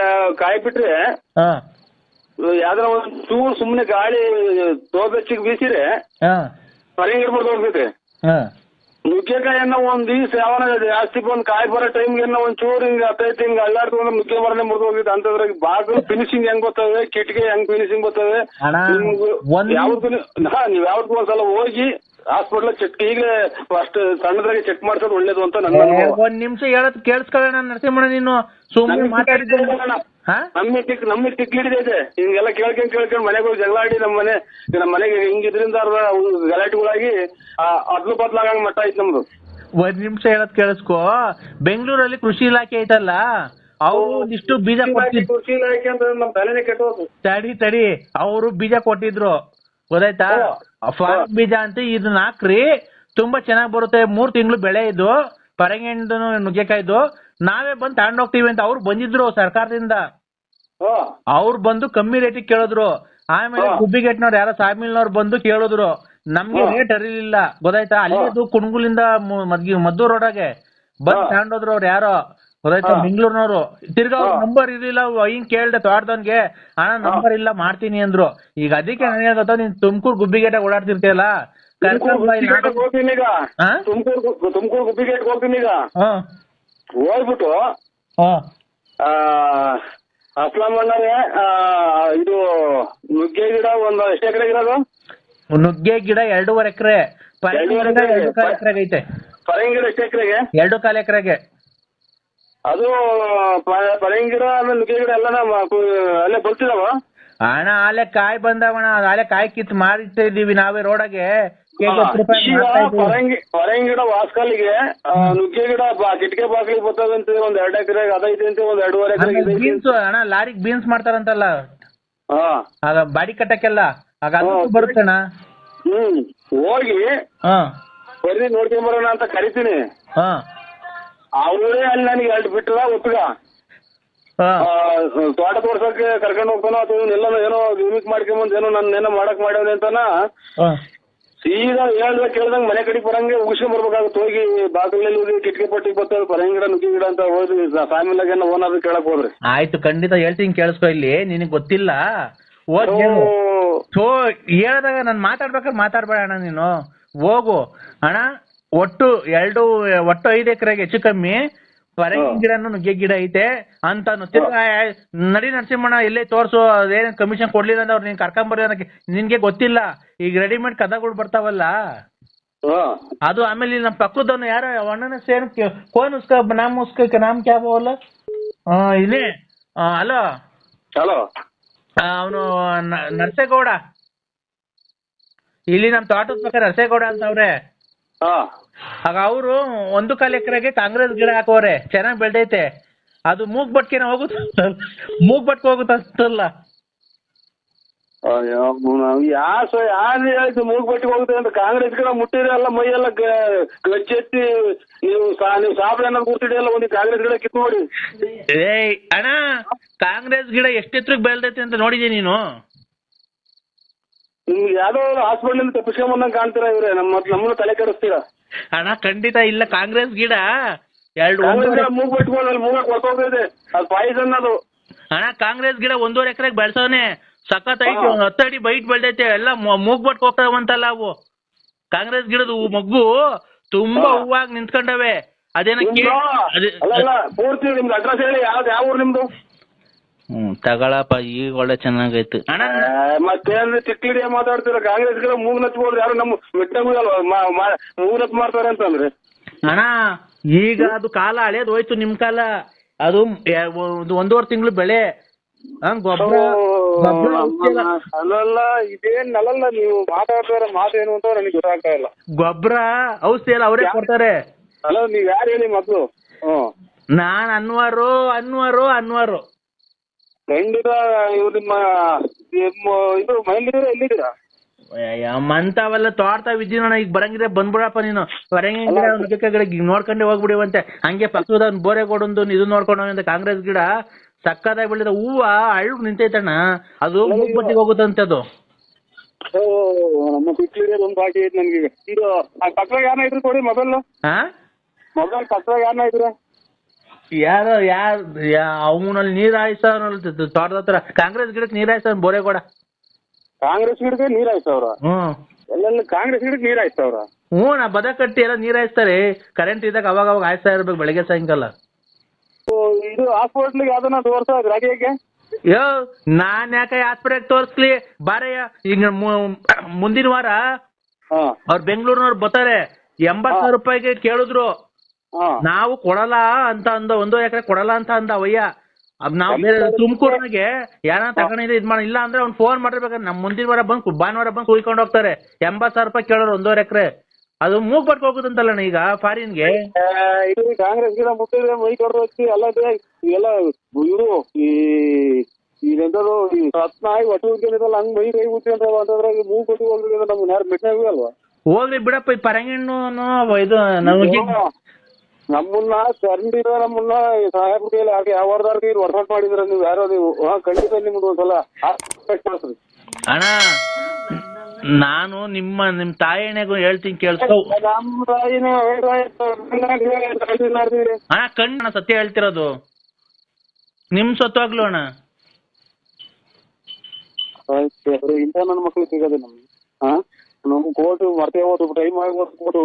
ಆ, ಕಾಯಿ ಬಿಟ್ರೆ ಹಾ. ಯಾವ್ದಾರ ಒಂದ್ ಚೂರು ಸುಮ್ಮನೆ ಗಾಳಿ ತೋಬೆಚ್ಚಿಗೆ ಬೀಸಿದ್ರೆ ಹಾ. ಪರಂಗಿ ಗಿಡ ಹೋಗ್ತೈತೆ ಹಾ. ನುಗ್ಗೆಕಾಯನ್ನ ಒಂದ್ ದಿವ್ಸ ಯಾವನ ಜಾಸ್ತಿ ಬಂದ್ ಕಾಯಿ ಬರೋ ಟೈಮ್ಗೆ ಒಂದ್ ಚೂರು ಹಿಂಗ ಹತ್ತೈತಿ ಹಿಂಗ ಅಲ್ಲಾಡ್ಕೊಂಡು ನುಗ್ಗೆ ಮರನೆ ಮುರಿದು ಹೋಗಿದ್ ಅಂತಂದ್ರೆ ಬಾಗಿಲು ಫಿನಿಶಿಂಗ್ ಹೆಂಗ್ ಬರ್ತದೆ ಕಿಟಕಿ ಹೆಂಗ್ ಫಿನಿಶಿಂಗ್ ಬರ್ತದೆ? ಯಾವ್ದು ನೀವ್ ಯಾವ್ದು ಒಂದ್ಸಲ ಹೋಗಿ ಹಾಸ್ಪಿಟ್ಲ್ ಚೆಕ್ ಈಗಲೇ ಫಸ್ಟ್ ಸಣ್ಣದ್ರಾಗೆ ಚೆಕ್ ಮಾಡ್ಸೋದು ಒಳ್ಳೇದು ಅಂತ ನನ್ನ ಅನುಭವ. ಒಂದ್ ನಿಮಿಷ ಹೇಳದ್ ಕೇಳಿಸ್ಕೊಳ್ಳೋಣ ನರಸಿಂಹಣ್ಣ ನೀನು ಸುಮ್ಮನೆ ನಮ್ಗೆ ಮಾತಾಡಿದ್ದೆ ಅಣ್ಣ. ಹಾ? ನಮ್ಗೆ ಟಿಕ್ ನಮ್ಗೆ ಟಿಕ್ ಹಿಡಿದೈತೆ ಹಿಂಗೆಲ್ಲ ಕೇಳ್ಕೊಂಡ್ ಕೇಳ್ಕೊಂಡ್ ಮನೆಗೆ ಹೋಗಿ ಜಗಳ ಆಡಿ ನಮ್ಮ ಮನೆ ನಮ್ಮ ಮನೆಗೆ ಹಿಂಗಿದ್ರಿಂದ ಗಲಾಟೆಗಳಾಗಿ ಅದ್ಲು ಬದ್ಲಾಗಂಗ್ ಮಟ್ಟ ಐತ್ ನಮ್ದು. ಒಂದ್ ನಿಮಿಷ ಹೇಳದ್ ಕೇಳಿಸ್ಕೋ. ಬೆಂಗಳೂರಲ್ಲಿ ಕೃಷಿ ಇಲಾಖೆ ಐತಲ್ಲ ಅವ್ರು ಒಂದಿಷ್ಟು ಬೀಜ ಕೊಟ್ಟಿದ್ರು ಕೃಷಿ ಇಲಾಖೆ ಅಂದ್ರೆ ನಮ್ ತಲೆನೇ ಕೆಟ್ಟೋದು. ತಡಿ ತಡಿ ಅವರು ಬೀಜ ಕೊಟ್ಟಿದ್ರು. ಗೊತ್ತಾಯ್ತಾ? ಫಾರ್ಮ್ ಬೀಜ ಅಂತ ಇದನ್ನ ಹಾಕ್ರಿ ತುಂಬಾ ಚೆನ್ನಾಗ್ ಬರುತ್ತೆ. ಮೂರ್ ತಿಂಗಳು ಬೆಳೆ ಇದು. ಪರಂಗಿಂಡು ನುಗ್ಗೆಕಾಯ್ದು ನಾವೇ ಬಂದು ತಗೊಂಡೋಗ್ತೀವಿ ಅಂತ ಅವ್ರು ಬಂದಿದ್ರು ಸರ್ಕಾರದಿಂದ. ಅವ್ರು ಬಂದು ಕಮ್ಮಿ ರೇಟಿಗೆ ಕೇಳಿದ್ರು. ಆಮೇಲೆ ಹಾ. ಗುಬ್ಬಿಗೆಟ್ನವ್ರು ಯಾರೋ ಸಾಮಿಲ್ನವ್ರು ಬಂದು ಕೇಳಿದ್ರು. ನಮ್ಗೆ ರೇಟ್ ಅರಿಲಿಲ್ಲ. ಗೊತ್ತಾಯ್ತಾ? ಅಲ್ಲಿ ಕುಣಗುಲಿಂದ ಮದ್ದೂರ್ ರೋಡಾಗೆ ಬಂದ್. ತಗೊಂಡೋದ್ರು ಅವ್ರು ಯಾರೋ. ಗೊತ್ತಾಯ್ತಾ? ಬೆಂಗಳೂರಿನವರು ತಿರ್ಗ ಅವ್ರ ನಂಬರ್ ಇರಲಿಲ್ಲ ಹಿಂಗ್ ಕೇಳ್ದೆ ತೋಟದವನ್ಗೆ ಅಣ್ಣ ನಂಬರ್ ಇಲ್ಲ ಮಾಡ್ತೀನಿ ಅಂದ್ರು. ಈಗ ಅದಕ್ಕೆ ನನಗೆ ಗೊತ್ತಾ ನೀನ್ ತುಮಕೂರು ಗುಬ್ಬಿಗೇಟ ಓಡಾಡ್ತಿರ್ತೀಯಲ್ಲ? ಹೋಗ್ತೀನಿ ಈಗ? ತುಮಕೂರು ತುಮಕೂರು ಗುಬ್ಬಿಗೇಟ್ ಹೋಗ್ತೀನಿ ಈಗ. ಹಾ. ಹೋಗ್ಬಿಟ್ಟು ಅಸ್ಲಾಂ ಅಣ್ಣರೇ ಆ, ಇದು ನುಗ್ಗೆ ಗಿಡ ಒಂದು ಎಷ್ಟು ಎಕರೆ ಇರೋದು ನುಗ್ಗೆ ಗಿಡ ಎರಡೂವರೆ ಎಕರೆ. ಗಿಡ ಎಕ್ರೆ? ಎರಡು ಕಾಲು ಎಕರೆಗೆ ಐತೆ ಪರಂಗಿ ಗಿಡ ಎಷ್ಟು ಎಕರೆಗೆ? ಎರಡು ಕಾಲು ಎಕರೆಗೆ. ಅದು ಪ- ಪರಂಗಿ ಗಿಡ ಆಮೇಲೆ ನುಗ್ಗೆಗಿಡ ಎಲ್ಲ ಅಲ್ಲೇ ಬರ್ತಿದಾವ ಅಣ್ಣ ಆಲೆ ಕಾಯಿ ಬಂದವಣ ಆಲೆ ಕಾಯಿ ಕಿತ್ ಮಾರಿತಾ ಇದೀವಿ ನಾವೇ ರೋಡಾಗೆ. ಹೊರಂಗಿಡ ವಾಸ್ಕಲ್ಗೆ ನುಗ್ಗೆ ಗಿಡ ಕಿಟಕಿ ಬಾಗಿಲಿಗೆ ಬರ್ತದಂತ ಅಂತ ಒಂದ್ ಎರಡ್ ಎಕರೆ ಅದೈತಿ ಅಂತ ಒಂದ್ ಎರಡೂವರೆ ಎಕರೆ ಬೀನ್ಸ್ ಅಣ್ಣ ಲಾರಿಗೆ ಬೀನ್ಸ್ ಮಾಡ್ತಾರಂತಲ್ಲ? ಹಾ. ಆಗ ಬಾಡಿ ಕಟ್ಟಕ್ಕೆಲ್ಲ? ಆಗ ಅದು. ಬರುತ್ತಣ್ಣ? ಹ್ಮ್ ಹೋಗಿ ಹಾ. ಬರ್ರಿ ನೋಡ್ಕೊಂಡ್ ಬರೋಣ ಅಂತ ಕರಿತೀನಿ. ಹಾ. ಅವರೇ ಅಲ್ಲಿ ನನಗೆ ಎರಡು ಬಿಟ್ಟದ ಒಪ್ಪಿಗ ಹಾ. ತೋಟ ತೋರ್ಸಕ್ಕೆ ಕರ್ಕೊಂಡು ಹೋಗ್ತಾನೋ ಅಥವಾ ಎಲ್ಲ ಏನೋ ಯೂನಿಕ್ ಮಾಡ್ಕೊಂಬಂದ್ ಏನೋ ನನ್ನ ಏನೋ ಮಾಡಕ್ ಮಾಡ್ಯಾವ ಅಂತಾನ ಹಾ. ಸೀದಾ ಹೇಳ್ದ ಕೇಳ್ದಂಗ ಮನೆ ಕಡೆ ಬರಂಗೆ ಉಗಿಸ್ಕೊಂಡ್ ಬರ್ಬೇಕಾಗುತ್ತೆ. ಹೋಗಿ ಬಾಗಿಲಲ್ಲಿ ಹೋಗಿ ಕಿಟಕಿ ಪಟ್ಟಿ ಬರ್ತಾರೆ ಪರಂಗಿ ಗಿಡ ನುಗ್ಗಿ ಗಿಡ ಅಂತ ಹೋಗಿ ಫ್ಯಾಮಿಲಿಗೆ ಏನೋ ಓನರ್ ಕೇಳಕ್ ಹೋದ್ರಿ. ಆಯ್ತು ಖಂಡಿತ ಹೇಳ್ತೀನಿ ಕೇಳಿಸ್ಕೋ ಇಲ್ಲಿ. ನಿನಗ್ ಗೊತ್ತಿಲ್ಲ. ಥೋ ಹೇಳ್ದಾಗ ನಾನು ಮಾತಾಡ್ಬೇಕಾದ್ರೆ ಮಾತಾಡ್ಬೇಡ ಅಣ್ಣ ನೀನು. ಹೋಗು. ಅಣ್ಣ ಒಟ್ಟು ಎರಡು ಒಟ್ಟು ಐದು ಎಕರೆಗೆ ಹೆಚ್ಚು ಕಮ್ಮಿ. ಪರಂಗಿ ಗಿಡನು ನುಗ್ಗೆ ಗಿಡ ಐತೆ. ಅಂತ ತಿರ್ಗಾ ನಡಿ ನರಸಿಂಹಣ್ಣ ಇಲ್ಲೇ ತೋರ್ಸು ಅದೇನ್ ಕಮಿಷನ್ ಕೊಡ್ಲಿಲ್ಲ ಅಂದ್ರೆ ಅವ್ರು ನೀನ್ ಕರ್ಕೊಂಬರ್ರಿ ಅನ್ನಕ್ಕೆ ನಿನ್ಗೆ ಗೊತ್ತಿಲ್ಲ. ಈಗ ರೆಡಿಮೇಡ್ ಕದಗಳು ಬರ್ತಾವಲ್ಲ. ಅದು ಆಮೇಲೆ ಇಲ್ಲಿ ನಮ್ಮ ಪಕ್ಕದವನು ಯಾರೋ ಅಣ್ಣನ ಸೇನ್ ಕೋನ್ ಉಸ್ಕ ನಾಮ್ ಉಸ್ಕ ನಾಮ್ ಕ್ಯಾಬ್ ಅವಲ್ಲ. ಇಲ್ಲಿ. ಹಲೋ. ಹಲೋ. ಅವನು ನರಸೇಗೌಡ. ಇಲ್ಲಿ ನಮ್ಮ ತೋಟದ ಪಕ್ಕ ನರಸೇಗೌಡ ಅಂತ ಅವ್ರೆ. ಆಗ ಅವರು ಒಂದು ಕಾಲು ಎಕರೆಗೆ ಕಾಂಗ್ರೆಸ್ ಗಿಡ ಹಾಕೋರೆ ಚೆನ್ನಾಗಿ ಬೆಳ್ದೈತೆ. ಅದು ಮೂಗ್ ಬಟ್ಕೆನ ಹೋಗುತ್ತ ಮೂಗ್ ಬಟ್ಕೆ ಹೋಗುತ್ತಲ್ಲ ಯಾಸ ಯಾರು ಹೇಳಿದ್ದು ಮೂಗ್ ಬಟ್ಟಿಗೆ ಹೋಗುತ್ತೆ ಅಂತ? ಕಾಂಗ್ರೆಸ್ ಗಿಡ ಮುಟ್ಟಿದ್ರೆ ಎಲ್ಲ ಮೈ ಎಲ್ಲ ಗ- ಗಚ್ಚೆತ್ತಿ ನೀವು ನೀವು ಸಾಬ್ರನ್ನ ಕೂರ್ತಿಡಿಯಲ್ಲ ಒಂದು ಕಾಂಗ್ರೆಸ್ ಗಿಡ ಕಿತ್ತು ನೋಡಿ ಏಯ್ ಅಣ್ಣ ಕಾಂಗ್ರೆಸ್ ಗಿಡ ಎಷ್ಟೆತ್ರಕ್ಕೆ ಬೆಳ್ದೈತೆ ಅಂತ ನೋಡಿದೀನಿ ನೀನು? ನಿಮ್ಗೆ ಯಾವ್ದೋ ಹಾಸ್ಪಿಟಲ್ ತಪ್ಪಿಸ್ಕೊಂಬಂದಂಗ್ ಕಾಣ್ತೀರಾ ಇವ್ರೆ? ನಮ್ಮ ನಮ್ಮನ್ನ ತಲೆ ಕೆಡಿಸ್ತೀರಾ? ಅಣ್ಣ ಖಂಡಿತ ಇಲ್ಲ. ಕಾಂಗ್ರೆಸ್ ಗಿಡ. ಎರಡು ಕಾಂಗ್ರೆಸ್ ಮೂಗ್ ಬಟ್ಕೊಂಡು ಅಲ್ಲಿ ಮೂಗಕ್ಕೆ ಹೊರ್ತೋಗ್ತೈತೆ ಅದು ಪಾಯ್ಸನ್ ಅದು. ಅಣ್ಣ ಕಾಂಗ್ರೆಸ್ ಗಿಡ ಒಂದೂವರೆ ಎಕರೆಗೆ ಬೆಳ್ಸವನೆ ಸಖತ್ ಐತಿ ಹಾ. ಹತ್ತು ಅಡಿ ಬೈಟ್ ಬೆಳ್ದೈತೆ. ಎಲ್ಲ ಮೂಗ್ ಬಟ್ ಹೋಗ್ತಾವಂತಲ್ಲ ಅವು. ಕಾಂಗ್ರೆಸ್ ಗಿಡದ ಹೂ- ಮಗ್ಗು ತುಂಬಾ ಹಾ. ಹೂವಾಗಿ ನಿಂತ್ಕೊಂಡವೆ. ಅದೇನ ನಿಮ್ದು ಅಲ್ಲ ಅಲ್ಲ ಪೂರ್ತಿ ನಿಮ್ದು ಅಡ್ರೆಸ್ ಹೇಳಿ. ಯಾವ್ದು ಯಾವ ಊರು ನಿಮ್ದು? ಹ್ಮ್ ತಗೊಳಪ್ಪ ಈಗ ಒಳ್ಳೆ ಚೆನ್ನಾಗೈತೆ. ಅಣ್ಣ ಮತ್ತೇನ್ರಿ ಚಿಟ್ಟಿಡಿಯ ಮಾತಾಡ್ತೀರ? ಕಾಂಗ್ರೆಸ್ ಮೂಗ್ ನಚ್ಬೋದ್ರಿ ಯಾರು ನಮ್ಮ ಮಿಟ್ಟಂಗುದಲ್ವ ಮೂಗ್ ನಚ್ ಮಾಡ್ತಾರೆ ಅಂತಂದ್ರೆ. ಅಣ್ಣ ಈಗ ಅದು ಕಾಲ ಹಳೇದ್ ಹೋಯ್ತು ನಿಮ್ ಕಾಲ. ಅದು ಒಂದು ಒಂದೂವರೆ ತಿಂಗಳು ಬೆಳೆ. ಅಲ್ಲಲ್ಲ ಇದೇನ್ ಅಲ್ಲಲ್ಲ ನೀವು ಮಾತಾಡ್ತಾರ ಮಾತೇನು ಅಂತ ನನಗೆ ಗೊತ್ತಾಗ್ತಾ ಇಲ್ಲ. ಗೊಬ್ಬರ ಔಷಧಿ ಎಲ್ಲ ಅವರೇ ಕೊಡ್ತಾರೆ. ಅಲ್ಲ ನೀವ್ ಯಾರು ಹೇಳಿ ಮೊದ್ಲು ಹ್ಮ್. ನಾನ್ ಅನ್ವಾರು ಅನ್ವಾರು ಅನ್ವಾರು. ನಿಮ್ಮ ನಿಮ್ಮ ಇದು ಮೈಲಿದ್ದೀರಾ ಎಲ್ಲಿದ್ದೀರಾ? ಮಂತಾವೆಲ್ಲ ತೋರ್ತಾ ಇದ್ದೀನಣ್ಣ ಈಗ ಬರಂಗಿದ್ರೆ ಬಂದ್ಬಿಡಪ್ಪ ನೀನು. ಬರಂಗಿಲ್ಲ ಗಿಡ ನೋಡ್ಕೊಂಡೆ ಹೋಗ್ಬಿಡಿವಂತೆ. ಹಂಗೆ ಪಕ್ಕದ ಬೋರೆಗೋಡೊಂದು ಇದು ನೋಡ್ಕೊಂಡು ಕಾಂಗ್ರೆಸ್ ಗಿಡ. ಸಕ್ಕದಾಗಿ ಬೆಳೆದ ಹೂವ ಅಳ್ಳು ನಿಂತೈತಣ್ಣ. ಅದು ಮೂಗ್ಬತ್ತಿಗೆ ಹೋಗುತ್ತಂತೆ ಅದು. ನಮ್ಮ ತಿಕ್ಲಿಗೆ ಒಂದು ಬಾಕಿ ಐತೆ ನನಗೆ ಇದು ಪಕ್ಕದಾಗ ಯಾನ ಇದ್ರು ಕೊಡಿ ಮೊಬೈಲ್ ಮೊಬೈಲ್ ಪಕ್ಕದಾಗ ಯಾನ ಇದ್ರೆ? ಯಾರೋ ಯಾರ್ ಅವನಲ್ಲಿ ನೀರ್ ಹಾಯ್ಸವನಲ್ಲಿ ತೋಟದ ಹತ್ರ ಕಾಂಗ್ರೆಸ್ ಗಿಡಕ್ಕೆ ನೀರ್ ಹಾಯ್ಸವನ್ ಬೋರೇಗೌಡ. ಕಾಂಗ್ರೆಸ್ ಗಿಡಕ್ಕೆ ನೀರ್ ಹಾಯ್ಸವ್ರ ಹ್ಮ್ ಎಲ್ಲೆಲ್ಲ ಕಾಂಗ್ರೆಸ್ ಗಿಡಕ್ಕೆ ನೀರ್ ಹಾಯ್ಸವ್ರ ಹ್ಞೂ ನಾ ಬದ ಕಟ್ಟಿ ಎಲ್ಲ ನೀರ್ ಹಾಯಿಸ್ತಾರೆ ಕರೆಂಟ್ ಇದ್ದಾಗ ಅವಾಗ ಅವಾಗ ಹಾಯಿಸ್ತಾ ಇರ್ಬೇಕು ಬೆಳಗ್ಗೆ ಸಾಯಂಕಾಲ. ಇದು ಹಾಸ್ಪಿಟ್ಲಿಗೆ ಯಾವ್ದನ್ನ ತೋರ್ಸ ರಾಗಿಗೆ ಯೋ ನಾನ್ ಯಾಕೆ ಹಾಸ್ಪಿಟಲ್ ತೋರಿಸ್ಲಿ? ಬಾರಯ್ಯ ಈಗ ಮುಂದಿನ ವಾರ ಅವ್ರ ಬೆಂಗಳೂರಿನವ್ರು ಬರ್ತಾರೆ. ಎಂಬತ್ ಸಾವಿರ ರೂಪಾಯಿಗೆ ಕೇಳಿದ್ರು. ನಾವು ಕೊಡಲ್ಲ ಅಂತ ಅಂದ ಒಂದು ಎಕರೆ ಕೊಡಲ್ಲ ಅಂತ ಅಂದ ಅವಯ್ಯ ಅದ್ ನಾವ್ ತುಮಕೂರ್ನಾಗೆ ಯಾರ ತಗೊಂಡಿದ್ರೆ ಇದ್ ಮಾಡ ಇಲ್ಲ ಅಂದ್ರೆ ಅವ್ನು ಫೋನ್ ಮಾಡಿರ್ಬೇಕಾದ್ರೆ ನಮ್ ಮುಂದಿನ ವಾರ ಬಂದು ಭಾನುವಾರ ಬಂದು ಕುಯ್ಕೊಂಡು ಹೋಗ್ತಾರೆ. ಎಂಬತ್ ಸಾವಿರ ರೂಪಾಯಿ ಕೇಳೋರು ಒಂದೂವರೆ ಎಕರೆ. ಅದು ಮೂಗ್ ಪಟ್ಕ ಹೋಗುದಂತಲ್ಲ ಈಗ ಫಾರಿನ್ಗೆ? ಗೆ ಇದು ಕಾಂಗ್ರೆಸ್ ಗಿಡ ಮುಟ್ಟಿದ್ರೆ ಮೈ ಕಡ್ದು ಹಚ್ಚಿ ಎಲ್ಲ ಎಲ್ಲ ಇವರು ಈ ಇದೆಂತದು ಈ ರತ್ನಾಯಿ ಒಟ್ಟು ಉದ್ಯಮಿದಲ್ಲ ಹಂಗ್ ಮೈ ಕೈ ಅಂತ ಅಂತಂದ್ರೆ ಮೂಗ್ ಕೊಟ್ಟು ಹೋಗ್ರಿ ನಮ್ಗೆ ಯಾರು ಬೆಟ್ಟಾಗೂ ಅಲ್ವಾ? ಹೋಗ್ಲಿ ಬಿಡಪ್ಪ ಈ ಪರಂಗಿಣ್ಣು ಇದು ನಮಗೆ ನಮ್ಮನ್ನ ಚರಂಡಿದ ನಮ್ಮನ್ನ ಸಹಾಯ ಕೈಲಿ ಯಾಕೆ ಯಾವ ವಾರದಾರ ಕೈ ವರ್ಕೌಟ್ ಮಾಡಿದ್ರ ನೀವು ಯಾರೋ ನೀವು ಹಾ ಖಂಡಿತ ನಿಮ್ದು ಒಂದ್ಸಲ ಅಣ್ಣ ನಾನು ನಿಮ್ಮ ನಿಮ್ ತಾಯಿಣೆಗೂ ಹೇಳ್ತೀನಿ ಕೇಳಿಸ್ಕೊ ನಮ್ಮ ತಾಯಿನ ಅಣ್ಣ ಕಣ್ಣು ಸತ್ಯ ಹೇಳ್ತಿರೋದು. ನಿಮ್ ಸತ್ವಾಗ್ಲು ಅಣ್ಣ. ಇಂಥ ನನ್ನ ಮಕ್ಳು ಸಿಗೋದು ನಮ್ಗೆ. ಹಾ ನಮ್ ಕೋರ್ಟ್ ಮರ್ತೇ ಹೋದ್ರು ಟೈಮ್ ಆಗಿ ಹೋದ್ರು